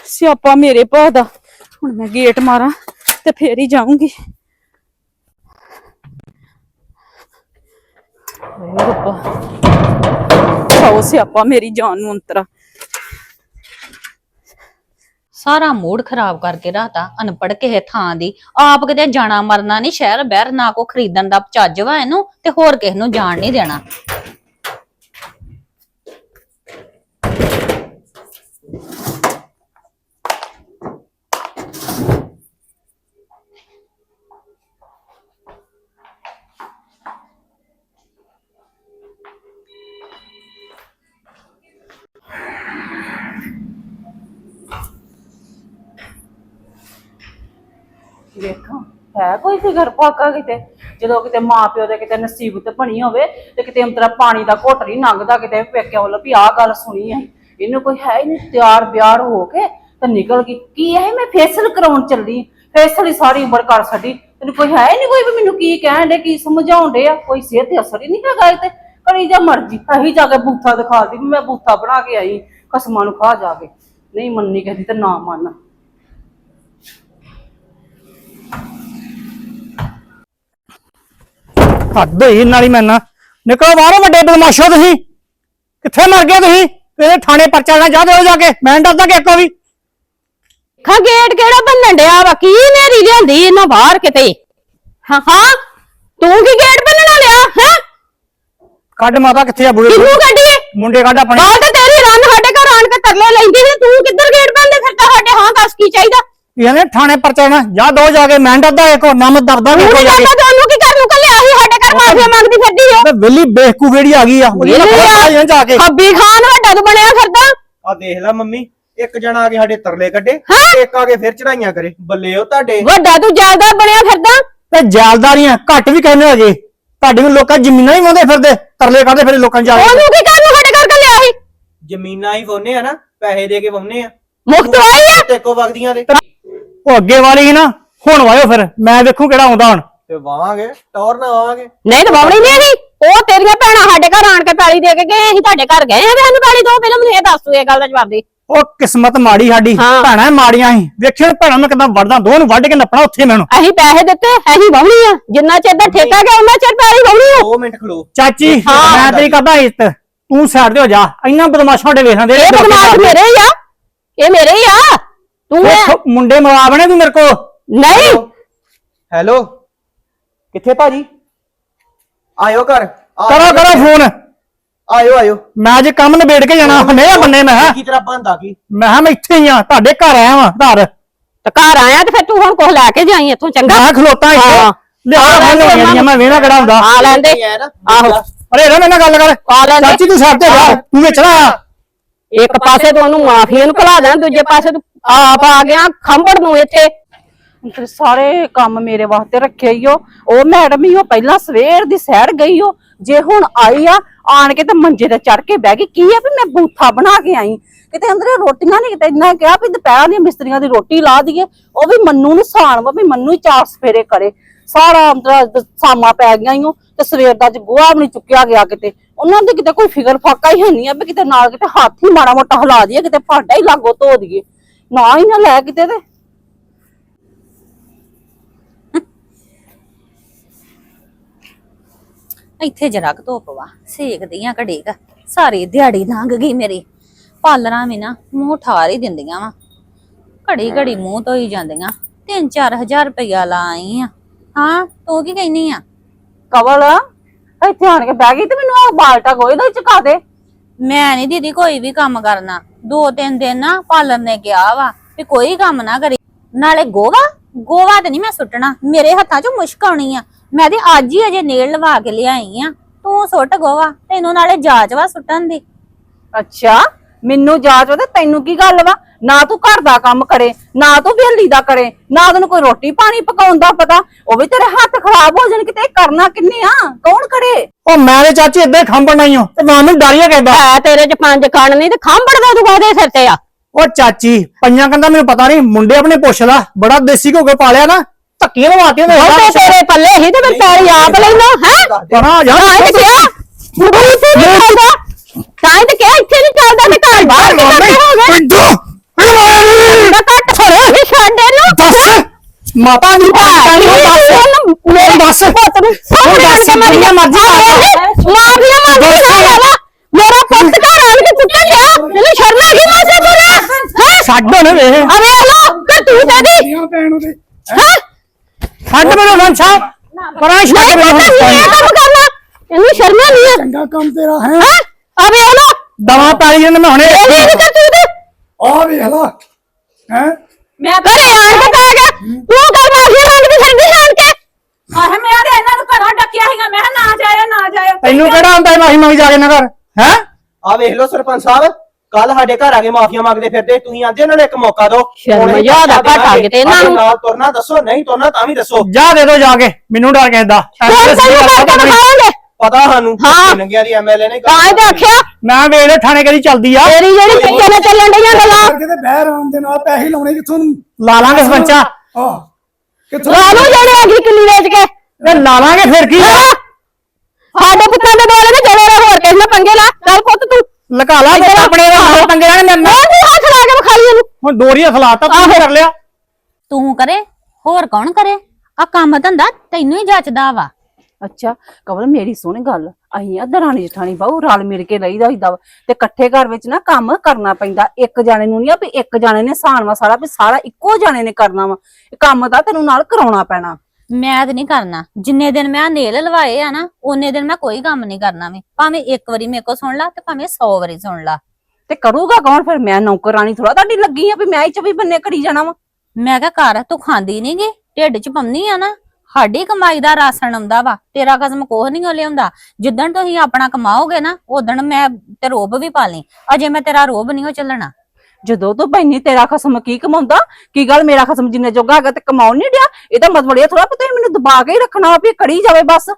ਸਿਆਪਾ ਮੇਰੇ ਭਾ ਦਾ। ਹੁਣ ਮੈਂ ਗੇਟ ਮਾਰਾਂ ਤੇ ਫੇਰ ਹੀ ਜਾਊਂਗੀ। ਰੱਬਾ ਸੌ ਸਿਆਪਾ ਮੇਰੀ ਜਾਨ ਨੂੰ ਅੰਤਰਾ। ਸਾਰਾ ਮੂਡ ਖਰਾਬ ਕਰਕੇ ਰਾਤਾ ਅਨਪੜ ਕਿਸੇ ਥਾਂ ਦੀ। ਆਪ ਕਿਤੇ ਜਾਣਾ ਮਰਨਾ ਨਹੀਂ ਸ਼ਹਿਰ ਬਹਿਰ ਨਾ ਕੋ ਖਰੀਦਣ ਦਾ ਚੱਜਵਾ ਇਹਨੂੰ ਤੇ ਹੋਰ ਕਿਸ ਨੂੰ ਜਾਣ ਨਹੀਂ ਦੇਣਾ। ਵੇਖਾਂ। ਹੈ ਕੋਈ ਫਿਕਰ ਫਾਕਾ ਕਿਤੇ? ਜਦੋਂ ਕਿਤੇ ਮਾਂ ਪਿਓ ਦੇ ਕਿਤੇ ਨਸੀਬਤ ਬਣੀ ਹੋਵੇ ਤੇ ਕਿਤੇ ਅੰਤਰਾ ਪਾਣੀ ਦਾ ਘੁੱਟ ਨਹੀਂ ਲੰਘਦਾ, ਕਿਤੇ ਪੇਕਿਆਂ ਵੱਲੋਂ ਵੀ ਆਹ ਗੱਲ ਸੁਣੀ ਹੈ ਇਹਨੂੰ ਕੋਈ ਹੈ ਨਹੀਂ ਤਿਆਰ ਬਿਆਰ ਹੋ ਕੇ ਤੇ ਨਿਕਲ ਗਈ। ਕੀ ਹੈ ਮੈਂ ਫੇਸਲ ਕਰਾਉਣ ਚੱਲੀ? ਫੇਸਲ ਹੀ ਸਾਰੀ ਉਮਰ ਕਰ ਛੱਡੀ। ਤੈਨੂੰ ਕੋਈ ਹੈ ਹੀ ਨਹੀਂ ਕੋਈ ਵੀ ਮੈਨੂੰ ਕੀ ਕਹਿਣ ਦੇ ਕੀ ਸਮਝਾਉਣ ਦੇ ਆ? ਕੋਈ ਸਿਹਤ ਤੇ ਅਸਰ ਹੀ ਨਹੀਂ ਹੈਗਾ ਇਹ ਤੇ। ਕਰੀ ਜਾ ਮਰਜ਼ੀ। ਅਹੀ ਜਾ ਕੇ ਬੂਥਾ ਦਿਖਾਦੀ ਵੀ ਮੈਂ ਬੂਥਾ ਬਣਾ ਕੇ ਆਈ ਕਸਮਾਂ ਨੂੰ ਖਾ ਜਾ ਕੇ। ਨਹੀਂ ਮੰਨੀ ਕਹਿੰਦੀ ਤੇ ਨਾ ਮੰਨ। ਹੱਦ ਹੋਈ ਨਾਲ ਹੀ ਮੈਨਾਂ ਨਿਕਲੋ ਬਾਹਰੋਂ ਵੱਡੇ ਬਦਮਾਸ਼ੋ ਤੁਸੀਂ। ਕਿੱਥੇ ਮਰ ਗਏ ਤੁਸੀਂ? ਇਹਦੇ ਥਾਣੇ ਪਰਚਾ ਨਾ ਜਾ ਦਿਓ ਜਾ ਕੇ। ਮੈਂ ਨੀ ਡਰਦਾ ਕਿ ਇੱਕੋ ਵੀ। ਖਾ ਗੇਟ ਕਿਹੜਾ ਬੰਨਣ ਡਿਆ ਵਾ ਕੀ ਨੇਰੀ ਲਿਆਂਦੀ ਇਹਨਾਂ ਬਾਹਰ ਕਿਤੇ। ਹਾਂ ਹਾਂ। ਤੂੰ ਕੀ ਗੇਟ ਬੰਨਣਾ ਲਿਆ ਹੈ? ਕੱਢ ਮਾਤਾ ਕਿੱਥੇ ਆ ਬੁੜੇ? ਕਿਹਨੂੰ ਕੱਢੀਏ? ਮੁੰਡੇ ਕੱਢ ਆਪਣੇ। ਬਾਹਰ ਤਾਂ ਤੇਰੀ ਰੰਨ ਸਾਡੇ ਘਰ ਆਣ ਕੇ ਤਰਲੇ ਲੈਂਦੀ ਤੇ ਤੂੰ ਕਿੱਧਰ ਗੇਟ ਬੰਨਦੇ ਫਿਰਦਾ ਸਾਡੇ? ਹਾਂ ਦੱਸ ਕੀ ਚਾਹੀਦਾ? ਇਹਨੇ ਥਾਣੇ ਪਰਚਾ ਨਾ ਜਾ ਦੋ ਜਾ ਕੇ ਮੈਂ ਡਰਦਾ ਇੱਕ ਹੋਰ ਨਾ ਮੈਂ ਡਰਦਾ ਤੂੰ ਕਿ ਨਹੀਂ ਜਾ ਕੇ। ਕਰਦਾ ਤੇ ਉਹਨੂੰ ਕੀ ਕਰਨ ਨੂੰ ਕੱਲਿਆ? ਸੀ ਸਾਡੇ ਘਰ ਮਾਫੀਆ ਮੰਗਦੀ ਫਿਰਦੀ ਹੋ ਤੇ ਵਿਹਲੀ ਬੇਕੂ ਵੇੜੀ ਆ ਗਈ ਆ ਉਹਦੀ ਨਾ ਵਿਹਲੀ ਆ। ਪਤਾ ਜਾਣ ਜਾ ਕੇ। ਖੱਬੀ ਖਾਨ ਵੱਡਾ ਤੂੰ ਬਣਿਆ ਫਿਰਦਾ। ਆ ਦੇਖ ਲੈ ਮੰਮੀ ਇੱਕ ਜਣਾ ਆ ਕੇ ਸਾਡੇ ਤਰਲੇ ਕੱਢੇ ਇੱਕ ਆ ਕੇ ਫਿਰ ਚੜਾਈਆਂ ਕਰੇ। ਬੱਲੇ ਉਹ ਤੁਹਾਡੇ। ਵੱਡਾ ਤੂੰ ਜਾਇਦਾਰ ਬਣਿਆ ਫਿਰਦਾ। ਤੇ ਜਾਲਦਾਰੀਆਂ ਘੱਟ ਵੀ ਕਹਿੰਦੇ ਹੈਗੇ। ਤੁਹਾਡੇ ਨੂੰ ਲੋਕਾਂ ਜ਼ਮੀਨਾਂ ਹੀ ਵਾਉਂਦੇ ਫਿਰਦੇ ਤਰਲੇ ਕੱਢਦੇ ਫਿਰ ਲੋਕਾਂ ਜਾ ਕੇ। ਉਹਨੂੰ ਕੀ ਕਰਨ ਸਾਡੇ ਘਰ ਕੱਲਿਆ ਸੀ? ਜ਼ਮੀਨਾਂ ਹੀ ਵਾਉਨੇ ਆ ਨਾ ਪੈਸੇ ਦੇ ਕੇ ਵਾਉਨੇ ਆ। ਮੁਕਤ ਆਈ ਆ। ਤੇ ਕੋ ਵਗਦੀਆਂ ਦੇ। ਉਹ ਅੱਗੇ ਵਾਲੀ ਸੀ ਨਾ ਹੁਣ ਵਾਇਓ ਫਿਰ ਮੈਂ ਵੇਖੂ ਕਿਹੜਾ ਆਉਂਦਾ ਹੁਣ। ਤੇ ਵਾਵਾਂਗੇ ਟੌਰ ਨਾ ਆਵਾਂਗੇ ਨਹੀਂ ਦਬਾਉਣੀ ਨਹੀਂ ਸੀ ਉਹ ਤੇਰੀਆਂ ਭੈਣਾਂ ਸਾਡੇ ਘਰ ਆਣ ਕੇ ਪੈਲੀ ਦੇ ਕੇ ਗਏ ਅਸੀਂ ਤੁਹਾਡੇ ਘਰ ਗਏ ਆ ਤੇ ਸਾਨੂੰ ਪੈਲੀ ਦੋ ਪਹਿਲਾਂ ਮੈਨੂੰ ਇਹ ਦੱਸ ਤੂੰ ਇਹ ਗੱਲ ਦਾ ਜਵਾਬ ਦੇ। ਉਹ ਕਿਸਮਤ ਮਾੜੀ ਸਾਡੀ ਹਾਂ। ਭੈਣਾਂ ਮਾੜੀਆਂ ਸੀ। ਵੇਖਿਓ ਭੈਣਾਂ ਮੈਂ ਕਿਦਾਂ ਵੜਦਾ ਦੋਹਾਂ ਨੂੰ ਵੱਢ ਕੇ ਨੱਪਣਾ ਉੱਥੇ ਮੈਨੂੰ। ਅਸੀਂ ਪੈਸੇ ਦਿੱਤੇ ਅਸੀਂ ਵਾਹਣੀ ਆ ਜਿੰਨਾ ਚਿਰ ਦਾ ਠੇਕਾ ਗਿਆ ਉਹਨਾਂ ਚਿਰ ਪੈਲੀ ਵਾਹਣੀ ਆ। 2 ਮਿੰਟ ਖਲੋ। ਚਾਚੀ। ਮੈਂ ਤੇਰੀ ਕਰਦਾ ਇੱਜ਼ਤ ਤੂੰ ਸਾਈਡ ਤੇ ਹੋ ਜਾ ਇੰਨਾ ਬਦਮਾਸ਼ਾਂ ਦੇ ਵੇਖਾਂ ਦੇ ਇਹ ਬਦਮਾਸ਼ ਮੇਰੇ ਹੀ ਆ ਇਹ ਮੇਰੇ ਹੀ ਆ। ਤੂੰ ਇਹ- ਮੁੰਡੇ ਮਵਾ ਬਣੇ ਤੂੰ ਮੇਰੇ ਕੋ ਨਹੀਂ। ਹੈਲੋ? ਕਿੱਥੇ ਭਾਜੀ? ਆਇਓ ਘਰ। ਆ- ਕਰੋ ਕਰੋ ਫੋਨ। ਆਇਓ ਆਇਓ। ਮੈਂ ਅੱਜ ਕੰਮ ਨਿਬੇੜ ਕੇ ਜਾਣਾ। ਹਨੇ ਬੰਨੇ ਮੈਂ। ਕਿਹਾ। ਕੀ ਤਰ੍ਹਾਂ ਬੰਦਾ ਕੀ? ਮੈਂ ਕਿਹਾ ਮੈਂ ਇੱਥੇ ਹੀ ਆ। ਤੁਹਾਡੇ ਘਰ ਆਇਆ ਵਾਂ ਘਰ। ਤੇ ਘਰ ਆਇਆ ਤੇ ਫਿਰ ਤੂੰ ਹੁਣ ਕੁਝ ਲੈ ਕੇ ਜਾਈ ਇੱਥੋਂ ਚੰਗਾ? ਮੈਂ ਖਲੋਤਾ ਇੱਥੇ। ਹਾਂ। ਲਿਆ ਆ ਲੈਂਦੇ ਹੋ ਮੈਂ ਵੇਣਾ ਕਿਹੜਾ ਹੁੰਦਾ। ਆ ਲੈਂਦੇ। ਇਹ ਹੈ ਨਾ ਆਹੋ। ਅਰੇ ਮੇਰੇ ਨਾਲ ਗੱਲ ਕਰ। ਆ ਲੈਂਦੇ। ਚਾਚੀ ਤੂੰ ਤੇ ਜਾ ਤੂੰ ਵਿੱਚ ਨਾ ਆ। ਇੱਕ ਪਾਸੇ ਤੋਂ ਉਹਨੂੰ ਮਾਫੀਆ ਨੂੰ ਘਲਾ ਦੇਣਾ ਦੂਜੇ ਪਾਸੇ ਤੂੰ ਆਪ ਆ ਗਿਆ ਖੰਭੜ ਨੂੰ ਇੱਥੇ। ਹੁਣ ਤੇ ਸਾਰੇ ਕੰਮ ਮੇਰੇ ਵਾਸਤੇ ਰੱਖੇ ਈ ਓ। ਉਹ ਮੈਡਮ ਹੀ ਉਹ ਪਹਿਲਾਂ ਸਵੇਰ ਦੀ ਸੈਰ ਗਈ ਓ। ਜੇ ਹੁਣ ਆਈ ਆ, ਆਣ ਕੇ ਤੇ ਮੰਜੇ ਤੇ ਚੜ ਕੇ ਬਹਿ ਗਈ। ਕੀ ਆ ਵੀ ਮੈਂ ਬੂਥਾ ਬਣਾ ਕੇ ਆਈ? ਕਿਤੇ ਅੰਦਰੇ ਰੋਟੀਆਂ ਨਹੀਂ ਕਿਤੇ ਇੰਨਾ ਕਿਹਾ ਵੀ ਦੁਪਹਿਰ ਦੀਆਂ ਮਿਸਤਰੀਆਂ ਦੀ ਰੋਟੀ ਲਾ ਦਈਏ। ਉਹ ਵੀ ਮੰਨੂ ਨੂੰ ਸਾਣ ਵਾ ਵੀ ਮੰਨੂ ਹੀ ਚਾਰ ਸਫੇਰੇ ਕਰੇ। ਸਾਰਾ ਅੰਦਰ ਸਾਮਾ ਪੈ ਗਿਆ ਈ ਓ ਤੇ ਸਵੇਰ ਦਾ ਅੱਜ ਗੋਹਾ ਵੀ ਨਹੀਂ ਚੁੱਕਿਆ ਗਿਆ ਕਿਤੇ। ਉਹਨਾਂ ਦੇ ਕਿਤੇ ਕੋਈ ਫਿਕਰ ਫਾਕਾ ਹੀ ਹੈ ਨਹੀਂ ਆ ਵੀ ਕਿਤੇ ਨਾਲ ਕਿਤੇ ਹੱਥ ਹੀ ਮਾੜਾ ਮੋਟਾ ਹਿਲਾ ਦਈਏ, ਕਿਤੇ ਭਾਂਡਾ ਹੀ ਲਾਗੋ ਧੋ ਦਈਏ। ਨਾ ਹੀ ਨਾ ਲੈ ਕਿਤੇ ਤੇ। ਇੱਥੇ ਜਰਾ ਕੁ ਧੁੱਪ ਵਾ ਸੇਕਦੀ ਆ ਘੜੀ ਕ ਸਾਰੀ ਦਿਹਾੜੀ ਲੰਘ ਗਈ ਮੇਰੀ। ਪਾਲਰਾਂ ਵੀ ਨਾ ਮੂੰਹ ਠਾਰ ਹੀ ਦਿੰਦੀਆਂ ਵਾ। ਘੜੀ ਘੜੀ ਮੂੰਹ ਧੋਈ ਜਾਂਦੀਆਂ। 3-4000 ਰੁਪਇਆ ਲਾ ਆਈ ਆ। ਹਾਂ ਤੂੰ ਕੀ ਕਹਿਨੀ ਆ? ਕਵਲ ਇੱਥੇ ਆਣ ਕੇ ਬਹਿ ਗਈ ਤੇ ਮੈਨੂੰ ਆ ਬਾਲਟਾ ਗੋਏ ਦਾ ਹੀ ਚੁਕਾ ਦੇ। ਮੈਂ ਨਹੀਂ ਦੀਦੀ ਕੋਈ ਵੀ ਕੰਮ ਕਰਨਾ। ਦੋ ਤਿੰਨ ਦਿਨ ਨਾ ਪਾਲਰ ਨੇ ਗਿਆ ਵਾ ਵੀ ਕੋਈ ਕੰਮ ਨਾ ਕਰੀ। ਨਾਲੇ ਗੋਵਾ? ਗੋਵਾ ਤੇ ਨਹੀਂ ਮੈਂ ਸੁੱਟਣਾ। ਮੇਰੇ ਹੱਥਾਂ 'ਚ ਮੁਸ਼ਕ ਆਉਣੀ ਆ। ਮੈਂ ਤੇ ਅੱਜ ਹੀ ਅਜੇ ਨੇਲ ਲਵਾ ਕੇ ਲਿਆਈ ਆ। ਤੂੰ ਸੁੱਟ ਗੋਵਾ। ਤੈਨੂੰ ਨਾਲੇ ਜਾਚ ਵਾ ਸੁੱਟਣ ਦੀ। ਅੱਛਾ, ਮੈਨੂੰ ਜਾਚ ਵਾ ਤੇ ਤੈਨੂੰ ਕੀ ਗੱਲ ਵਾ? ਨਾ ਤੂੰ ਘਰ ਦਾ ਕੰਮ ਕਰੇ ਨਾ ਤੂੰ ਵਿਹਲੀ ਦਾ ਕਰੇ ਨਾ ਤੈਨੂੰ ਕੋਈ ਰੋਟੀ ਪਾਣੀ ਪਕਾਉਣ ਦਾ ਪਤਾ ਉਹ ਵੀ ਤੇਰੇ ਹੱਥ ਖਰਾਬ ਹੋ ਜਾਣ ਕਿਤੇ ਇਹ ਕਰਨਾ ਕਿੰਨੇ ਆ? ਕੌਣ ਕਰੇ? ਉਹ ਮੈਂ ਤੇ ਚਾਚੀ ਏਦਾਂ ਹੀ ਖੰਭਣ ਨਹੀਂ ਹਾਂ ਤੇ ਮੈਨੂੰ ਡਰੀਆ ਕਹਿੰਦਾ। ਹੈ ਤੇਰੇ ਚ ਪੰਜ ਕੰਨ ਨਹੀਂ ਤੇ ਖੰਭੜ ਦਾ ਤੂੰ ਕਾਹਦੇ ਸਿਰ ਤੇ ਆ? ਉਹ ਚਾਚੀ ਪੰਜਾਂ ਕਹਿੰਦਾ ਮੈਨੂੰ ਪਤਾ ਨਹੀਂ ਮੁੰਡੇ ਆਪਣੇ ਪੁੱਛ ਲਾ ਬੜਾ ਦੇਸੀ ਘੋ ਕੇ ਪਾਲਿਆ ਨਾ ਧੱਕੀਆਂ ਲਵਾਤੀਆਂ ਨੇ ਤੇਰੇ ਪੱਲੇ ਹੀ ਤੇ ਮੈਂ ਪੈਰੀ ਆਪ ਲੈਣਾ ਹੈ? ਪਰਾਂ ਯਾਰ ਕਿਹਾ ਮੁੰਡਾ ਇੱਥੇ ਨਹੀਂ ਚੱਲਦਾ ਤਾਂ ਹੀ ਤੇ ਕਿਹਾ ਇੱਥੇ ਨਹੀਂ ਚੱਲਦਾ ਤੇ ਘਰ ਬਾਹਰ ਕਿੱਥੇ ਹੋ ਗਏ ਮੁੰਡਾ ਘੱਟ ਛੜੇ ਛੱਡ ਇਹਨੂੰ ਦੱਸ ਮਾਤਾ ਦੀ ਪਾਣੀ ਦੱਸ ਮੇਰੇ ਦੱਸ। ਪੁੱਤ ਨੂੰ ਹੁਣ ਦੱਸ, ਜਿੰਨੀਆਂ ਮਰਜ਼ੀ ਕਰ। ਮਾਫੀਆ ਮੰਗ ਲੈ ਮੇਰਾ ਪੁੱਤ ਘਰ ਆਣ ਕੇ ਕੁੱਟਣ ਗਿਆ ਇਹਨੂੰ ਸ਼ਰਮ ਆ ਗਈ ਮਾਸੇ ਕੋਲ ਹੈ ਆ ਵੇਖ ਲੋ ਕਿ ਤੂੰ ਤੇਰੀ ਹੈ? ਛੱਡ ਮੈਨੂੰ ਵੰਸ਼ਾ ਪਰਾਂ ਛੱਡ ਨਹੀਂ ਮੈਨੂੰ ਪਤਾ ਨਹੀਂ ਇਹ ਕੰਮ ਕਰਨਾ। ਇਹਨੂੰ ਸ਼ਰਮ ਨਹੀਂ ਹੈ। ਚੰਗਾ ਕੰਮ ਤੇਰਾ ਹੈ। ਹੈ? ਆ ਵੇਖ ਲੋ। ਦਵਾ ਪਾਲੀ ਜਾਂਦੇ ਮੈਂ ਹੁਣੇ ਇਹ ਨਹੀਂ ਕਰ ਤੂੰ ਤੇ। ਆ ਵੇਖ ਲਾ। ਹੈ? ਮੈਂ ਘਰੇ ਆਣ ਕੇ ਪੈ ਗਿਆ। ਤੂੰ ਕਰ ਮਾਫੀ ਮੰਗਦੀ ਫਿਰਦੀ ਆਣ ਕੇ। ਆਹ ਮੈਂ ਤੇ ਇਹਨਾਂ ਨੂੰ ਘਰੋਂ ਡੱਕਿਆ ਸੀਗਾ। ਮੈਂ ਕਿਹਾ ਨਾ ਜਾਇਓ ਨਾ ਜਾਇਓ। ਤੈਨੂੰ ਕਿਹੜਾ ਹੁੰਦਾ ਮਾਹੀ ਮੰਗੀ ਜਾ ਕੇ ਨਾ ਘਰ? ਹੈ? ਆ ਵੇਖ ਲਓ ਸਰਪੰਚ ਸਾਹਿਬ। ਕੱਲ ਸਾਡੇ ਘਰ ਆ ਕੇ ਮਾਫੀਆਂ ਮੰਗਦੇ ਫਿਰਦੇ ਤੁਸੀਂ ਆਂਦੇ ਉਹਨਾਂ ਨੂੰ ਇੱਕ ਮੌਕਾ ਦਿਓ। ਸ਼ਰਮ ਹੁਣ ਅਸੀਂ ਜ਼ਿਆਦਾ ਪੈਸਾ ਘੱਟ ਆ ਕਿਤੇ ਇਹਨਾਂ ਸਾਡੇ ਨੂੰ। ਨਾਲ ਤੁਰਨਾ ਦੱਸੋ ਨਹੀਂ ਤੁਰਨਾ ਤਾਂ ਵੀ ਦੱਸੋ। ਜਾ ਦੇ ਦੋ ਜਾ ਕੇ ਮੈਨੂੰ ਡਰ ਕਹਿੰਦਾ। ਕਰਕੇ ਦਿਖਾਵਾਂਗੇ ਪਤਾ ਸਾਨੂੰ ਹਾਂ। ਨੰਗਿਆਂ ਦੀ ਐਮਐਲਏ ਨੇ ਤਾਂ ਹੀ ਤੇ ਆਖਿਆ। ਮੈਂ ਵੇਖ ਲੈ ਥਾਣੇ ਕਦੀ ਚੱਲਦੀ ਆ। ਤੇਰੀ ਜਿਹੜੀ ਪਿੱਛੇ ਨਾਲ ਚੱਲਣ ਡੀਆਂ ਗੱਲਾਂ। ਕਰਕੇ ਤੇ ਬਹਿ ਦੇ ਨਾਲ ਪੈਸੇ ਲਾਉਣੇ ਕਿੱਥੋਂ ਨੂੰ? ਲਾ ਲਾਂਗੇ ਸਰਪੰਚਾ। ਆ ਕਿੱਥੋਂ ਲਾ ਲਓ ਜਿਹੜੇ ਅਗਲੀ ਕਿੱਲੀ ਵੇਚ ਕੇ। ਤੇ ਲਾ ਲਾਂਗੇ ਫਿਰ ਕੀ ਆ? ਹਾਂ। ਸਾਡੇ ਪੁੱਤਾਂ ਦੇ ਦੁਆਲੇ ਨੇ ਜਿਹੜੇ ਹੋਰ ਕਿਸੇ ਨਾਲ ਪੰਗੇ ਲਾ। ਚੱਲ ਪੁੱਤ ਤੂੰ। ਲਗਾ ਲਾ ਤੇ ਆਪਣੇ ਨਾਲ ਪੰਗੇ ਰਹਿਣੇ ਮੈਂ ਮੈਂ ਤੂੰ ਹੱਥ ਲਾ ਕੇ ਵਿਖਾਈ ਇਹਨੂੰ ਹੁਣ ਦੋਰੀਆ ਖਲਾਤਾ ਤੂੰ ਕਰ ਲਿਆ? ਤੂੰ ਕਰੇ ਹੋਰ ਕੌਣ ਕਰੇ? ਆ ਕੰਮ ਧੰਦਾ ਤੈਨੂੰ ਹੀ ਜੱਚਦਾ ਵਾ। ਅੱਛਾ ਕਵਲ ਮੇਰੀ ਸੁਣ ਗੱਲ। ਅਸੀਂ ਆ ਦਰਾਣੀ ਜਠਾਣੀ ਬਾਹੂ ਰਲ ਮਿਲ ਕੇ ਰਹੀਦਾ ਹੁੰਦਾ ਵਾ। ਤੇ ਇਕੱਠੇ ਘਰ ਵਿੱਚ ਨਾ ਕੰਮ ਕਰਨਾ ਪੈਂਦਾ। ਇੱਕ ਜਾਣੇ ਨੂੰ ਨਹੀਂ ਆ ਵੀ ਇੱਕ ਜਾਣੇ ਨੇ ਸਾਣਵਾ ਸਾਰਾ ਵੀ ਸਾਰਾ ਇੱਕੋ ਜਾਣੇ ਨੇ ਕਰਨਾ ਵਾ। ਇਹ ਕੰਮ ਤਾਂ ਤੈਨੂੰ ਨਾਲ ਕਰਾਉਣਾ ਪੈਣਾ। ਮੈਂ ਤੇ ਨਹੀਂ ਕਰਨਾ। ਜਿੰਨੇ ਦਿਨ ਮੈਂ ਨੇਲ ਲਵਾਏ ਆ ਨਾ ਉਹਨੇ ਦਿਨ ਮੈਂ ਕੋਈ ਕੰਮ ਨਹੀਂ ਕਰਨਾ ਵੇ। ਭਾਵੇਂ ਇੱਕ ਵਾਰੀ ਮੇਰੇ ਕੋ ਸੁਣ ਲਾ ਤੇ ਭਾਵੇਂ 100 ਵਾਰੀ ਸੁਣ ਲਾ। ਤੇ ਕਰੂਗਾ ਕੌਣ ਫਿਰ? ਮੈਂ ਨੌਕਰਾਨੀ ਥੋੜਾ ਤੁਹਾਡੀ ਲੱਗੀ ਆ ਵੀ ਮੈਂ ਹੀ 24 ਬੰਨੇ ਕਰੀ ਜਾਣਾ ਵਾ। ਮੈਂ ਕਿਹਾ ਕਰ ਤੂੰ ਖਾਂਦੀ ਨੀ ਗੀ? ਢਿੱਡ ਚ ਪੰਨੀ ਆ ਨਾ? ਸਾਡੀ ਕਮਾਈ ਦਾ ਰਾਸ਼ਨ ਆਉਂਦਾ ਵਾ ਤੇਰਾ ਕਸਮ ਕੋਹ ਨਹੀਂ ਲਿਆਉਂਦਾ। ਜਿੱਦਣ ਤੁਸੀਂ ਆਪਣਾ ਕਮਾਓਗੇ ਨਾ ਉਦਣ ਮੈਂ ਤੇ ਰੋਬ ਵੀ ਪਾ ਲਈ। ਅਜੇ ਮੈਂ ਤੇਰਾ ਰੋਬ ਨਹੀਂ ਉਹ ਚੱਲਣਾ। ਜਦੋਂ ਤੂੰ ਬੈਨੀ ਤੇਰਾ ਖਸਮ ਕੀ ਕਮਾਉਂਦਾ? ਕੀ ਗੱਲ ਮੇਰਾ ਖਸਮ ਜਿੰਨੇ ਜੋਗਾ ਹੈਗਾ ਤੇ ਕਮਾਉਣ ਨਹੀਂ ਡਿਆ? ਇਹਦਾ ਮਤਲਬ ਇਹ ਥੋੜਾ ਪਤਾ ਮੈਨੂੰ ਦਬਾ ਕੇ ਹੀ ਰੱਖਣਾ ਵੀ ਕੜੀ ਜਾਵੇ ਬਸ।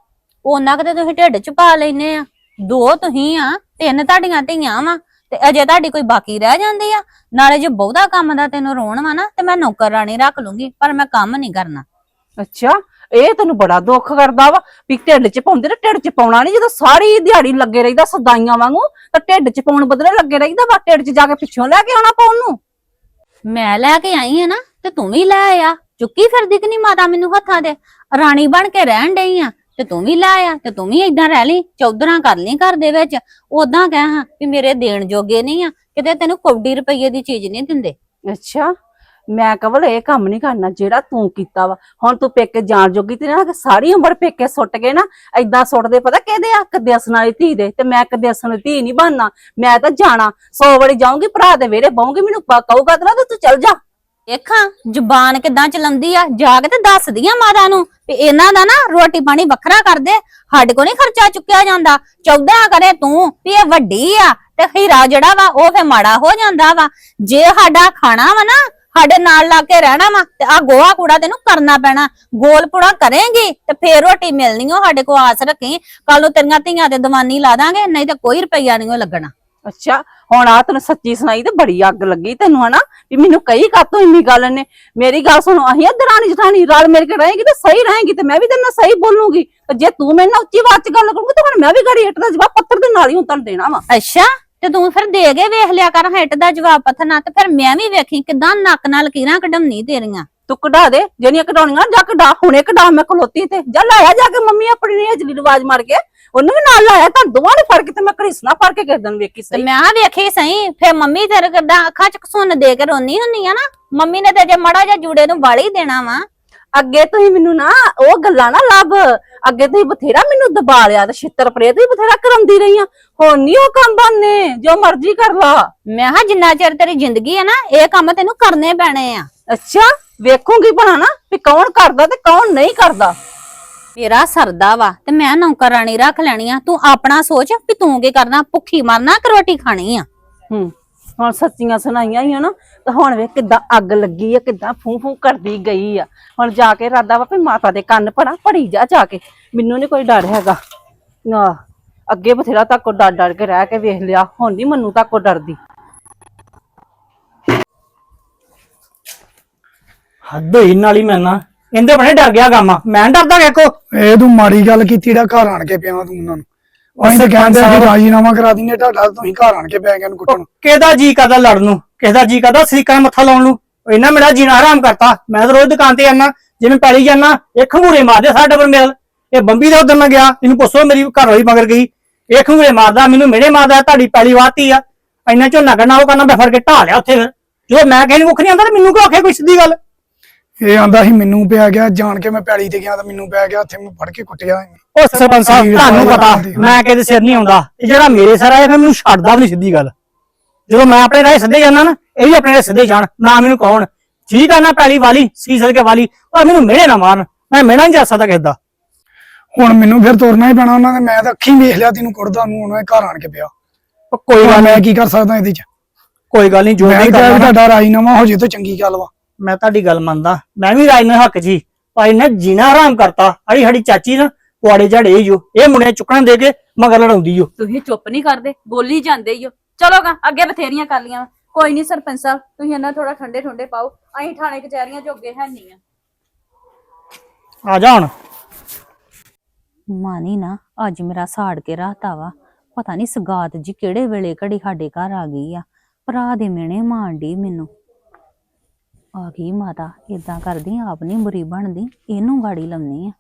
ਉਹਨਾਂ ਕਿਤੇ ਤੁਸੀਂ ਢਿੱਡ 'ਚ ਪਾ ਲੈਨੇ ਆ। ਦੋ ਤੁਸੀਂ ਆ ਤਿੰਨ ਤੁਹਾਡੀਆਂ ਧੀਆਂ ਵਾ ਤੇ ਅਜੇ ਤੁਹਾਡੀ ਕੋਈ ਬਾਕੀ ਰਹਿ ਜਾਂਦੀ ਆ। ਨਾਲੇ ਜੇ ਬਹੁਤਾ ਕੰਮ ਦਾ ਤੈਨੂੰ ਰੋਣ ਵਾ ਨਾ ਤੇ ਮੈਂ ਨੌਕਰਾਣੀ ਰੱਖ ਲੂੰਗੀ ਪਰ ਮੈਂ ਕੰਮ ਨਹੀਂ ਕਰਨਾ। ਅੱਛਾ ਇਹ ਤੈਨੂੰ ਬੜਾ ਦੁੱਖ ਕਰਦਾ ਵਾ ਵੀ ਢਿੱਡ ਚ ਪਾਉਂਦੇ ਤੇ ਢਿੱਡ ਚ ਪਾਉਣਾ ਨਹੀਂ ਜਦੋਂ ਸਾਰੀ ਦਿਹਾੜੀ ਲੱਗੇ ਰਹਿੰਦਾ ਸਦਾਈਆਂ ਵਾਂਗੂ ਤਾਂ ਢਿੱਡ ਚ ਪਾਉਣ ਬਦਲੇ ਲੱਗੇ ਰਹਿੰਦਾ ਵਾ ਢਿੱਡ ਚ ਜਾ ਕੇ ਪਿੱਛੋਂ ਲੈ ਕੇ ਆਉਣਾ ਪਾਉਣ ਨੂੰ? ਮੈਂ ਲੈ ਕੇ ਆਈ ਆ ਨਾ ਤੇ ਤੂੰ ਵੀ ਲੈ ਆ ਚੁੱਕੀ ਫਿਰਦੀ ਕਿ ਨਹੀਂ ਮਾਤਾ ਮੈਨੂੰ ਹੱਥਾਂ ਦੇ ਰਾਣੀ ਬਣ ਕੇ ਰਹਿਣ ਡਈ ਆ ਤੇ ਤੂੰ ਵੀ ਲੈ ਆ ਤੇ ਤੂੰ ਵੀ ਇਦਾਂ ਰਹਿ ਲਈ ਚੌਧਰਾਂ ਕਰ ਲਈ ਘਰ ਦੇ ਵਿੱਚ ਉਦਾਂ ਕਹਿ ਹਾਂ ਵੀ ਮੇਰੇ ਦੇਣ ਜੋਗੇ ਨਹੀਂ ਆ ਕਿਤੇ ਤੈਨੂੰ ਕੌਡੀ ਰੁਪਈਏ ਦੀ ਚੀਜ਼ ਨਹੀਂ ਦਿੰਦੇ। ਅੱਛਾ। ਮੈਂ ਕਵਲ ਇਹ ਕੰਮ ਨਹੀਂ ਕਰਨਾ, ਜਿਹੜਾ ਤੂੰ ਕੀਤਾ ਵਾ। ਹੁਣ ਤੂੰ ਪੇਕੇ ਜਾਣ ਜੋਗੀ ਤੇ ਨਾ ਸਾਰੀ ਉਮਰ ਪੇਕੇ ਸੁੱਟ ਕੇ ਨਾ ਐਦਾਂ ਸੁੱਟਦੇ, ਪਤਾ ਕਿਹਦੇ ਆ? ਕਦੇਸਣ ਵਾਲੀ ਧੀ ਦੇ ਤੇ ਮੈਂ ਕਦੇ ਵਾਲੀ ਧੀ ਨਹੀਂ ਬਣਨਾ। ਮੈਂ ਤਾਂ ਜਾਣਾ। ਸੌ ਵਾਰੀ ਜਾਊਂਗੀ, ਭਰਾ ਦੇ ਵਿਹੜੇ ਬਾਉਂਗੀ ਮੈਨੂੰ ਕਹੂਗਾ ਤੇ ਤੂੰ ਚੱਲ ਜਾ। ਦੇਖਾਂ ਜ਼ੁਬਾਨ ਕਿਦਾਂ ਚਲਾਉਂਦੀ ਆ। ਜਾ ਕੇ ਤੇ ਦੱਸਦੀ ਆ ਮਾਤਾ ਨੂੰ ਵੀ ਇਹਨਾਂ ਦਾ ਨਾ ਰੋਟੀ ਪਾਣੀ ਵੱਖਰਾ ਕਰਦੇ ਸਾਡੇ ਕੋ ਨਹੀਂ ਖਰਚਾ ਚੁੱਕਿਆ ਜਾਂਦਾ। ਚੌਦਾਂ ਕਰੇ ਤੂੰ ਵੀ ਇਹ ਵੱਡੀ ਆ ਤੇ ਹੀਰਾ ਜਿਹੜਾ ਵਾ, ਉਹ ਫੇ ਮਾੜਾ ਹੋ ਜਾਂਦਾ ਵਾ। ਜੇ ਸਾਡਾ ਖਾਣਾ ਵਾ ਨਾ ਸਾਡੇ ਨਾਲ ਲਾ ਕੇ ਰਹਿਣਾ ਵਾ ਤੇ ਆ ਗੋਹਾ ਕੂੜਾ ਤੈਨੂੰ ਕਰਨਾ ਪੈਣਾ। ਗੋਲ ਪੁੜਾ ਕਰੇਂਗੀ ਤੇ ਫੇਰ ਰੋਟੀ ਮਿਲਣੀ ਓ ਸਾਡੇ ਕੋ ਆਸ ਰੱਖੀ। ਕੱਲ ਨੂੰ ਤੇਰੀਆਂ ਧੀਆਂ ਤੇ ਦੀਵਾਨੀ ਲਾ ਦਾਂਗੇ ਨਹੀਂ ਤੇ ਕੋਈ ਰੁਪਈਆ ਨਹੀਂ ਓ ਲੱਗਣਾ। ਅੱਛਾ ਹੁਣ ਆ ਤੈਨੂੰ ਸੱਚੀ ਸੁਣਾਈ ਤੇ ਬੜੀ ਅੱਗ ਲੱਗੀ ਤੈਨੂੰ ਹਨਾ? ਵੀ ਮੈਨੂੰ ਕਹੀ ਕਾਤੋਂ ਇੰਨੀ ਗੱਲ ਨੇ? ਮੇਰੀ ਗੱਲ ਸੁਣੋ ਅਸੀਂ ਆ ਦਰਾਣੀ ਜਠਾਣੀ ਰਲ ਮਿਲ ਕੇ ਰਹੇਗੀ ਤੇ ਸਹੀ ਰਹੇਗੀ ਤੇ ਮੈਂ ਵੀ ਤੇਰੇ ਨਾਲ ਸਹੀ ਬੋਲੂਗੀ। ਤੇ ਜੇ ਤੂੰ ਮੇਰੇ ਨਾਲ ਉੱਚੀ ਆਵਾਜ਼ ਚ ਗੱਲ ਕਰੂੰਗੀ ਤਾਂ ਹੁਣ ਮੈਂ ਵੀ ਗੜੀ ਇੱਟ ਦਾ ਜਵਾਬ ਪੱਥਰ ਦੇ ਨਾਲ ਹੀ ਉਤਰ ਦੇਣਾ ਵਾ। ਅੱਛਾ ਤੇ ਤੂੰ ਫਿਰ ਦੇ ਕੇ ਵੇਖ ਲਿਆ ਕਰ ਹਿੱਟ ਦਾ ਜਵਾਬ ਪਥਨਾ ਤੇ ਫਿਰ ਮੈਂ ਵੀ ਵੇਖੀ ਕਿਦਾਂ ਨੱਕ ਨਾਲ ਕੀਰਾਂ ਕਢਮਨੀ ਤੇਰੀਆਂ। ਤੂੰ ਕਢਾ ਦੇ ਜਿਹੜੀਆਂ ਕਢਾਉਣੀਆਂ ਜਾ ਕਢਾ ਹੁਣੇ ਕਢਾ ਮੈਂ ਖਲੋਤੀ ਤੇ। ਜਾ ਲਾਇਆ ਜਾ ਕੇ ਮੰਮੀ ਆਪਣੀ ਨੇ ਹਜਲੀ ਰਿਵਾਜ ਮਾਰ ਕੇ ਉਹਨੂੰ ਵੀ ਨਾਲ ਲਾਇਆ ਤਾਂ ਦੋਵਾਂ ਨੇ ਫੜ ਕੇ ਤੇ ਮੈਂ ਘੜੀਸਣਾ ਫੜ ਕੇ ਕਿਸੇ ਦਿਨ ਵੇਖੀ ਤੇ ਸਹੀ। ਮੈਂ ਆ ਵੇਖੀ ਸਹੀ ਫਿਰ ਮੰਮੀ ਤੇਰੇ ਕਿਦਾਂ ਅੱਖਾਂ ਚ ਸੁੰਨ ਦੇ ਕੇ ਰੋਨੀ ਹੁੰਨੀ ਆ ਨਾ? ਮੰਮੀ ਨੇ ਤੇ ਜੇ ਮੜਾ ਜਾਂ ਜੂੜੇ ਨੂੰ ਵਾਲੀ ਦੇਣਾ ਵਾ। ਅੱਗੇ ਤੁਸੀਂ ਮੈਨੂੰ ਨਾ ਉਹ ਗੱਲਾਂ ਨਾ ਲੱਭ ਅੱਗੇ ਤੁਸੀਂ ਬਥੇਰਾ ਮੈਨੂੰ ਦਬਾ ਲਿਆ ਤੇ ਛਿੱਤਰ ਪਰੇ ਤੁਸੀਂ ਬਥੇਰਾ ਕਰਾਉਂਦੀ ਰਹੀਆਂ ਹੁਣ ਨਹੀਂ ਉਹ ਕੰਮ ਬਣਨੇ ਜੋ ਮਰਜ਼ੀ ਕਰ ਲਾ। ਮੈਂ ਹਾਂ ਜਿੰਨਾ ਚਿਰ ਤੇਰੀ ਜ਼ਿੰਦਗੀ ਹੈ ਨਾ ਇਹ ਕੰਮ ਤੈਨੂੰ ਕਰਨੇ ਪੈਣੇ ਆ। ਅੱਛਾ ਵੇਖੂਗੀ ਭਲਾ ਨਾ ਵੀ ਕੌਣ ਕਰਦਾ ਤੇ ਕੌਣ ਨਹੀਂ ਕਰਦਾ। ਮੇਰਾ ਸਰਦਾ ਵਾ ਤੇ ਮੈਂ ਨੌਕਰਾਣੀ ਰੱਖ ਲੈਣੀ ਆ। ਤੂੰ ਆਪਣਾ ਸੋਚ ਵੀ ਤੂੰ ਕੀ ਕਰਨਾ ਭੁੱਖੀ ਮਰਨਾ ਕਿ ਰੋਟੀ ਖਾਣੀ ਆ? ਹੂੰ। ਹੁਣ ਸੱਚੀਆਂ ਸੁਣਾਈਆਂ ਹੀ ਆ ਨਾ ਤਾਂ ਹੁਣ ਵੇ ਕਿੱਦਾਂ ਅੱਗ ਲੱਗੀ ਆ ਕਿੱਦਾਂ ਫੂ ਫੂ ਕਰਦੀ ਗਈ ਆ। ਹੁਣ ਜਾ ਕੇ ਰਾਦਾ ਵਾ ਵੀ ਮਾਤਾ ਦੇ ਕੰਨ ਪੜਾ ਪੜੀ ਜਾ ਜਾ ਕੇ। ਮੈਨੂੰ ਨਹੀਂ ਕੋਈ ਡਰ ਹੈਗਾ। ਨਾ ਅੱਗੇ ਬਥੇਰਾ ਤੱਕ ਡਰ ਡਰ ਕੇ ਰਹਿ ਕੇ ਵੇਖ ਲਿਆ ਹੁਣ ਨਹੀਂ ਮੈਨੂੰ ਤੱਕ ਡਰਦੀ। ਹੱਦ ਹੋਈ ਨਾਲ ਹੀ ਮੈਂ ਨਾ ਇਹਦੇ ਬਣੇ ਡਰ ਗਿਆ ਕੰਮ ਮੈਂ ਨੀ ਡਰਦਾ ਵੇਖੋ। ਇਹ ਤੂੰ ਮਾੜੀ ਗੱਲ ਕੀਤੀ ਜਿਹੜਾ ਘਰ ਆਣ ਕੇ ਪਿਆ ਤੂੰ ਉਹਨਾਂ ਨੂੰ। ਅਸੀਂ ਤਾਂ ਕਹਿੰਦੇ ਸੀ ਰਾਜੀਨਾਮਾ ਕਰਾ ਦਿੰਦੇ ਤੁਹਾਡਾ ਤੁਸੀਂ ਘਰ ਆਣ ਕੇ ਪੈ ਗਏ ਨੂੰ ਕੁੱਟਣ ਕਿਹਦਾ ਜੀ ਕਰਦਾ ਲੜਨ ਨੂੰ? ਕਿਹਦਾ ਜੀ ਕਰਦਾ ਸਰੀਕਾ ਮੱਥਾ ਲਾਉਣ ਨੂੰ? ਇਹਨਾਂ ਮੇਰਾ ਜੀਣਾ ਹਰਾਮ ਕਰਤਾ। ਮੈਂ ਤਾਂ ਰੋਜ਼ ਦੁਕਾਨ ਤੇ ਜਾਣਾ ਜਿਵੇਂ ਪੈਲੀ ਜਾਣਾ ਇਹ ਖੰਗੂਰੇ ਮਾਰਦੇ ਸਾਡੇ ਪਰ ਮੇਲ। ਇਹ ਬੰਬੀ ਦੇ ਉਧਰ ਮੈਂ ਗਿਆ ਇਹਨੂੰ ਪੁੱਛੋ ਮੇਰੀ ਘਰ ਵਾਲੀ ਮਗਰ ਗਈ। ਇਹ ਖੰਗੂਰੇ ਮਾਰਦਾ ਮੈਨੂੰ ਮਿਹਣੇ ਮਾਰਦਾ ਤੁਹਾਡੀ ਪੈਲੀ ਵਾਤੀ ਆ। ਇੰਨਾ ਝੋਨਾ ਕਰਨਾ ਉਹ ਕਰਨਾ ਮੈਂ ਫੜ ਕੇ ਢਾ ਲਿਆ ਉੱਥੇ ਫਿਰ। ਜਦੋਂ ਮੈਂ ਨੂੰ ਕੁੱਖ ਨਹੀਂ ਆਉਂਦਾ ਮੈਨੂੰ ਕਿਉਂ ਆਖੇ ਕੋਈ ਸਿੱਧੀ ਗੱਲ? ਇਹ ਆਂਦਾ ਸੀ ਮੈਨੂੰ ਪਿਆ ਗਿਆ ਜਾਣ ਕੇ ਮੈਂ ਪੈਲੀ ਤੇ ਗਿਆ ਤਾਂ ਮੈਨੂੰ ਪੈ ਗਿਆ ਉੱਥੇ ਮੈਂ ਫੜ ਕੇ ਕੁੱਟਿਆ। ਉਹ ਸਰਪੰਚ ਸਾਹਿਬ ਤੁਹਾਨੂੰ ਪਤਾ। ਮੈਂ ਕਿਤੇ ਸਿਰ ਨਹੀਂ ਆਉਂਦਾ। ਇਹ ਜਿਹੜਾ ਮੇਰੇ ਸਿਰ ਆਇਆ ਫਿਰ ਮੈਨੂੰ ਛੱਡਦਾ ਵੀ ਨਹੀਂ ਸਿੱਧੀ ਗੱਲ। ਜਦੋਂ ਮੈਂ ਆਪਣੇ ਰਾਹ ਸਿੱਧੇ ਜਾਂਦਾ ਨਾ ਇਹ ਵੀ ਆਪਣੇ ਰਾਹ ਸਿੱਧੇ ਜਾਣ। ਨਾ ਮੈਨੂੰ ਕੌਣ? ਠੀਕ ਆ ਨਾ ਪਹਿਲੀ ਵਾਲੀ ਸੀ ਸਰ ਕੇ ਵਾਲੀ। ਪਰ ਮੈਨੂੰ ਮਿਹਣੇ ਨਾ ਮਾਰਨ। ਮੈਂ ਮਿਹਣਾ ਨਹੀਂ ਜਾ ਸਕਦਾ ਕਿਸੇ ਦਾ। ਹੁਣ ਮੈਨੂੰ ਫਿਰ ਤੁਰਨਾ ਹੀ ਪੈਣਾ ਉਹਨਾਂ ਨੇ। ਮੈਂ ਤਾਂ ਅੱਖੀਂ ਵੇਖ ਲਿਆ ਤੈਨੂੰ ਕੁੱਟਦਾ ਨੂੰ ਹੁਣ ਘਰ ਆਣ ਕੇ ਪਿਆ। ਕੋਈ ਗੱਲ ਮੈਂ ਕੀ ਕਰ ਸਕਦਾ ਇਹਦੇ ਚ? ਕੋਈ ਗੱਲ ਨਹੀਂ ਜੋ ਮੈਂ ਤੁਹਾਡਾ ਰਾਜੀਨਾਮਾ ਹੋ ਜੇ ਤਾਂ ਚੰਗੀ ਗੱਲ ਵਾ। ਮੈਂ ਤੁਹਾਡੀ ਗੱਲ ਮੰਨਦਾ। ਮੈਂ ਵੀ ਰਾਜ ਨਾਲ ਹੱਕ ਜੀ। ਭਾਈ ਨੇ ਜੀਣਾ ਹਰਾਮ ਕਰਤਾ। ਅੜੀ ਸਾਡੀ ਚਾਚੀ ਨਾ ਕੁਆੜੇ ਝੜੇ ਜੋ ਇਹ ਮੁੰਡੇ ਚੁੱਕਣ ਦੇ ਕੇ ਮਗਰ ਲੜਾਉਂਦੀ ਓ। ਤੁਸੀਂ ਚੁੱਪ ਨਹੀਂ ਕਰਦੇ ਬੋਲੀ ਜਾਂਦੇ ਹੀ ਹੋ ਚਲੋਗਾ ਅੱਗੇ ਬਥੇਰੀਆਂ ਕਰ ਲੀਆਂ। ਕੋਈ ਨਹੀਂ ਸਰਪੰਚ ਸਾਹਿਬ ਤੁਸੀਂ ਇਹਨਾਂ ਥੋੜਾ ਠੰਡੇ ਠੰਡੇ ਪਾਓ। ਅਸੀਂ ਥਾਣੇ ਕਚਹਿਰੀਆਂ ਜੋਗੇ ਹੈ ਨਹੀਂ ਆ। ਆ ਜਾ ਹੁਣ। ਮਾਨੀ ਨਾ ਅੱਜ ਮੇਰਾ ਸਾੜ ਕੇ ਰਾਤਾ ਵਾ। ਪਤਾ ਨਹੀਂ ਸਗਾਤ ਜੀ ਕਿਹੜੇ ਵੇਲੇ ਘੜੀ ਸਾਡੇ ਘਰ ਆ ਗਈ ਆ। ਭਰਾ ਦੇ ਮਿਹਣੇ ਮਾਣਦੀ ਮੈਨੂੰ। ਆ ਗਈ ਮਾਤਾ ਇਦਾਂ ਕਰਦੀ ਆਪ ਨਹੀਂ ਬੁਰੀ ਬਣਦੀ ਇਹਨੂੰ ਗਾੜੀ ਲਾਉਣੀ ਆ।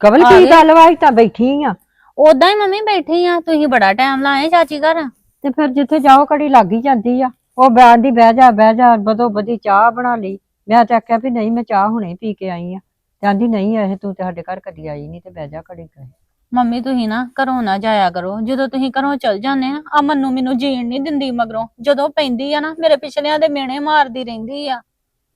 ਕਵਲ ਕੀ? ਗੱਲ ਵਾ ਅਸੀਂ ਤਾਂ ਬੈਠੀ ਆ? ਉਦਾਂ ਹੀ ਮੰਮੀ ਬੈਠੀ ਆ ਤੁਸੀਂ ਬੜਾ ਟਾਈਮ ਲਾਏ ਚਾਚੀ ਘਰ। ਤੇ ਫਿਰ ਜਿੱਥੇ ਜਾਓ ਕੜੀ ਲੱਗ ਹੀ ਜਾਂਦੀ ਆ। ਉਹ ਬੈਠਦੀ ਬਹਿ ਜਾ ਬਹਿ ਜਾ ਬਦੋ ਬਦੀ ਚਾਹ ਬਣਾ ਲਈ। ਮੈਂ ਤਾਂ ਆਖਿਆ ਵੀ ਨਹੀਂ ਮੈਂ ਚਾਹ ਹੁਣੇ ਪੀ ਕੇ ਆਈ ਆ। ਕਹਿੰਦੀ ਨਹੀਂ ਇਹ ਤੂੰ ਤੇ ਸਾਡੇ ਘਰ ਕਦੀ ਆਈ ਨਹੀਂ ਤੇ ਬਹਿ ਜਾ ਕੜੀ ਗਏ ਮੰਮੀ ਤੁਸੀਂ ਨਾ ਘਰੋਂ ਨਾ ਜਾਇਆ ਕਰੋ। ਜਦੋਂ ਤੁਸੀਂ ਘਰੋਂ ਚਲ ਜਾਂਦੇ ਆ ਆ ਮੰਨੂ ਮੈਨੂੰ ਜੀਣ ਨਹੀਂ ਦਿੰਦੀ ਮਗਰੋਂ। ਜਦੋਂ ਪੈਂਦੀ ਆ ਨਾ ਮੇਰੇ ਪਿਛਲਿਆਂ ਦੇ ਮਿਹਣੇ ਮਾਰਦੀ ਰਹਿੰਦੀ ਆ।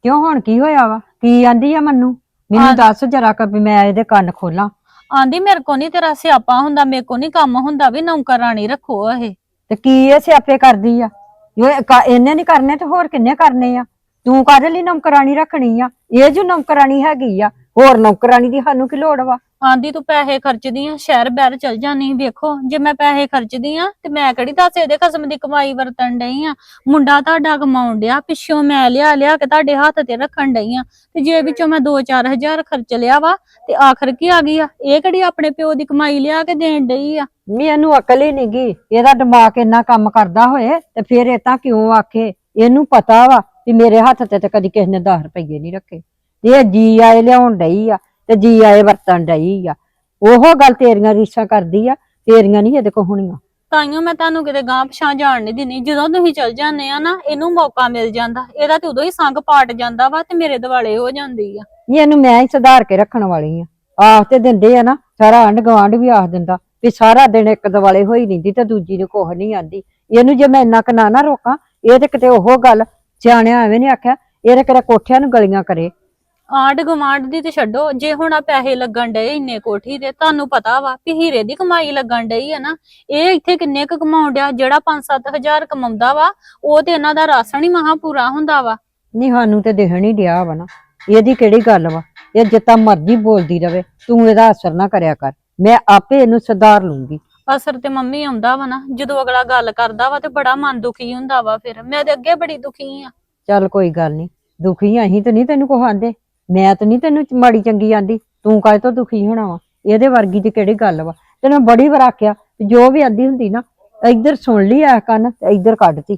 ਕਿਉਂ ਹੁਣ ਕੀ ਹੋਇਆ ਵਾ? ਕੀ ਆਂਦੀ ਆ ਮੰਨੂ? ਮੈਨੂੰ। ਦੱਸ ਜਰਾ ਕਿ ਵੀ ਮੈਂ ਇਹਦੇ ਕੰਨ ਖੋਲਾਂ। ਆਂਦੀ ਮੇਰੇ ਕੋ ਨਹੀਂ ਤੇਰਾ ਸਿਆਪਾ ਹੁੰਦਾ ਮੇਰੇ ਕੋ ਨਹੀਂ ਕੰਮ ਹੁੰਦਾ ਵੀ ਨੌਕਰਾਣੀ ਰੱਖੋ ਇਹ। ਤੇ ਕੀ ਇਹ ਸਿਆਪੇ ਕਰਦੀ ਆ? ਇਹਨੇ ਨਹੀਂ ਕਰਨੇ ਤੇ ਹੋਰ ਕਿੰਨੇ ਕਰਨੇ ਆ? ਤੂੰ ਕਾਹਦੇ ਲਈ ਨੌਕਰਾਨੀ ਰੱਖਣੀ ਆ? ਇਹ ਜੋ ਨੌਕਰਾਨੀ ਹੈਗੀ ਆ ਹੋਰ ਨੌਕਰਾਨੀ ਦੀ ਸਾਨੂੰ ਕੀ ਲੋੜ ਵਾ? ਆਂਦੀ ਤੂੰ ਪੈਸੇ ਖਰਚਦੀ ਆ, ਸ਼ਹਿਰ ਬਹਿਰ ਚਲ ਜਾਨੀ ਵੇਖੋ, ਜੇ ਮੈਂ ਪੈਸੇ ਖਰਚਦੀ ਆ ਤੇ ਮੈਂ ਕਿਹੜੀ ਦੱਸ ਇਹਦੇ ਕਸਮ ਦੀ ਕਮਾਈ ਵਰਤਣ ਡਈ ਆ। ਮੁੰਡਾ ਤੁਹਾਡਾ ਕਮਾਉਣ ਡਿਆ, ਪਿੱਛੋਂ ਮੈਂ ਲਿਆ ਲਿਆ ਕੇ ਤੁਹਾਡੇ ਹੱਥ ਤੇ ਰੱਖਣ ਡਈ ਆ ਤੇ ਜੇ ਵਿੱਚੋਂ ਮੈਂ 2-4000 ਖਰਚ ਲਿਆ ਵਾ ਤੇ ਆਖਰ ਕੀ ਆ ਗਈ ਆ? ਇਹ ਕਿਹੜੀ ਆਪਣੇ ਪਿਓ ਦੀ ਕਮਾਈ ਲਿਆ ਕੇ ਦੇਣ ਡਈ ਆ? ਮੈਂ ਇਹਨੂੰ ਅਕਲ ਹੀ ਨੀ ਗੀ ਇਹਦਾ ਦਿਮਾਗ ਇੰਨਾ ਕੰਮ ਕਰਦਾ ਹੋਏ ਤੇ ਫਿਰ ਇਹ ਤਾਂ ਕਿਉਂ ਆਖੇ? ਇਹਨੂੰ ਪਤਾ ਵਾ ਵੀ ਮੇਰੇ ਹੱਥ ਤੇ ਤੇ ਕਦੀ ਕਿਸੇ ਨੇ 10 ਰੁਪਏ ਨਹੀਂ ਰੱਖੇ। ਤੇ ਇਹ ਜੀ ਆਏ ਲਿਆਉਣ ਡਈ ਆ। ਤੇ ਜੀ ਆਏ ਵਰਤਣ ਡਈ ਆ। ਉਹ ਗੱਲ ਤੇਰੀਆਂ ਰੀਸਾਂ ਕਰਦੀ ਆ ਤੇਰੀਆਂ ਨਹੀਂ ਇਹਦੇ ਕੋ ਹੋਣੀਆਂ। ਤਾਈਓ ਮੈਂ ਤੁਹਾਨੂੰ ਕਿਤੇ ਗਾਂ ਪਛਾਣ ਜਾਣ ਨਹੀਂ ਦਿੰਦੀ। ਜਦੋਂ ਤੁਸੀਂ ਚਲ ਜਾਂਦੇ ਆ ਨਾ ਇਹਨੂੰ ਮੌਕਾ ਮਿਲ ਜਾਂਦਾ। ਇਹਦਾ ਤੇ ਉਦੋਂ ਹੀ ਸੰਗ ਪਾਟ ਜਾਂਦਾ ਵਾ ਤੇ ਮੇਰੇ ਦਿਵਾਲੇ ਹੋ ਜਾਂਦੀ ਆ। ਨਹੀਂ ਇਹਨੂੰ ਮੈਂ ਹੀ ਸੁਧਾਰ ਕੇ ਰੱਖਣ ਵਾਲੀ ਆ। ਆਖ ਤੇ ਦਿੰਦੇ ਆ ਨਾ ਸਾਰਾ ਆਂਢ ਗੁਆਂਢ ਵੀ ਆਖ ਦਿੰਦਾ ਵੀ ਸਾਰਾ ਦਿਨ ਇੱਕ ਦਿਵਾਲੇ ਹੋਈ ਰਹਿੰਦੀ ਤੇ ਦੂਜੀ ਨੂੰ ਕੁਛ ਨਹੀਂ ਆਂਦੀ। ਇਹਨੂੰ ਜੇ ਮੈਂ ਇੰਨਾ ਕੁ ਨਾ ਨਾ ਰੋਕਾਂ ਇਹ ਤੇ ਕਿਤੇ ਉਹ ਗੱਲ ਸਿਆਣਿਆਂ ਐਵੇਂ ਨਹੀਂ ਆਖਿਆ ਇਹ ਤੇ ਕਿਤੇ ਕੋਠਿਆਂ ਨੂੰ ਗਲੀਆਂ ਕਰੇ। ਆਂਢ ਗੁਆਂਢ ਦੀ ਤੇ ਛੱਡੋ ਜੇ ਹੁਣ ਆ ਪੈਸੇ ਲੱਗਣ ਡਏ ਇੰਨੇ ਕੋਠੀ ਦੇ ਤੁਹਾਨੂੰ ਪਤਾ ਵਾ ਵੀ ਹੀਰੇ ਦੀ ਕਮਾਈ ਲੱਗਣ ਡਈ ਆ ਨਾ। ਇਹ ਇੱਥੇ ਕਿੰਨੇ ਕੁ ਕਮਾਉਣ ਡਿਆ ਜਿਹੜਾ 5-7000 ਕਮਾਉਂਦਾ ਵਾ ਉਹ ਤੇ ਇਹਨਾਂ ਦਾ ਰਾਸ਼ਨ ਹੀ ਮਹਾ ਪੂਰਾ ਹੁੰਦਾ ਵਾ। ਨਹੀਂ ਸਾਨੂੰ ਤੇ ਦਿਖਣ ਹੀ ਡਿਆ ਵਾ ਨਾ। ਇਹਦੀ ਕਿਹੜੀ ਗੱਲ ਵਾ? ਇਹ ਜਿੱਤਾ ਮਰਜ਼ੀ ਬੋਲਦੀ ਰਵੇ ਤੂੰ ਇਹਦਾ ਅਸਰ ਨਾ ਕਰਿਆ ਕਰ। ਮੈਂ ਆਪੇ ਇਹਨੂੰ ਸੁਧਾਰ ਲੂੰਗੀ। ਅਸਰ ਤੇ ਮੰਮੀ ਆਉਂਦਾ ਵਾ ਨਾ ਜਦੋਂ ਅਗਲਾ ਗੱਲ ਕਰਦਾ ਵਾ ਤੇ ਬੜਾ ਮਨ ਦੁਖੀ ਹੁੰਦਾ ਵਾ ਫਿਰ। ਮੈਂ ਤੇ ਅੱਗੇ ਬੜੀ ਦੁਖੀ ਆ। ਚੱਲ ਕੋਈ ਗੱਲ ਨਹੀਂ ਦੁਖੀ ਅਸੀਂ ਤੇ ਨਹੀਂ ਤੈਨੂੰ ਕੁਛ ਆਂਦੇ। ਮੈਂ ਤਾਂ ਨਹੀਂ ਤੈਨੂੰ ਮਾੜੀ ਚੰਗੀ ਆਂਦੀ, ਤੂੰ ਕਾਹਦੇ ਤੋਂ ਦੁਖੀ ਹੋਣਾ ਵਾ? ਇਹਦੇ ਵਰਗੀ ਦੀ ਕਿਹੜੀ ਗੱਲ ਵਾ? ਤੈਨੂੰ ਮੈਂ ਬੜੀ ਵਾਰ ਆਖਿਆ, ਜੋ ਵੀ ਆਂਦੀ ਹੁੰਦੀ ਨਾ, ਇੱਧਰ ਸੁਣ ਲਈ ਆ ਕੰਨ ਤੇ ਇੱਧਰ ਕੱਢਤੀ।